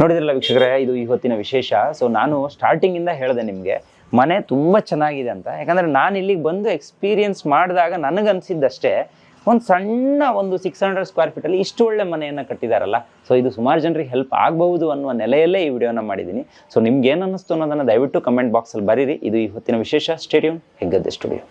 ನೋಡಿದ್ರಲ್ಲ ವೀಕ್ಷಕರೇ ಇದು ಇವತ್ತಿನ ವಿಶೇಷ. ಸೊ ನಾನು ಸ್ಟಾರ್ಟಿಂಗ್ ಇಂದ ಹೇಳಿದೆ ನಿಮಗೆ ಮನೆ ತುಂಬಾ ಚೆನ್ನಾಗಿದೆ ಅಂತ. ಯಾಕಂದ್ರೆ ನಾನು ಇಲ್ಲಿಗೆ ಬಂದು ಎಕ್ಸ್ಪೀರಿಯನ್ಸ್ ಮಾಡಿದಾಗ ನನಗನ್ಸಿದ್ದಷ್ಟೇ ಒಂದು ಸಣ್ಣ ಒಂದು ಸಿಕ್ಸ್ ಹಂಡ್ರೆಡ್ ಸ್ಕ್ವೇರ್ ಫೀಟಲ್ಲಿ ಇಷ್ಟು ಒಳ್ಳೆ ಮನೆಯನ್ನು ಕಟ್ಟಿದಾರಲ್ಲ. ಸೊ ಇದು ಸುಮಾರು ಜನರಿಗೆ ಹೆಲ್ಪ್ ಆಗಬಹುದು ಅನ್ನುವ ನೆಲೆಯಲ್ಲೇ ಈ ವಿಡಿಯೋನ ಮಾಡಿದ್ದೀನಿ ಸೊ ನಿಮ್ಗೆ ಏನು ಅನ್ನಿಸ್ತು ಅನ್ನೋದನ್ನು ದಯವಿಟ್ಟು ಕಮೆಂಟ್ ಬಾಕ್ಸಲ್ಲಿ ಬರೀರಿ. ಇದು ಇವತ್ತಿನ ವಿಶೇಷ. Stadium Heggadde studio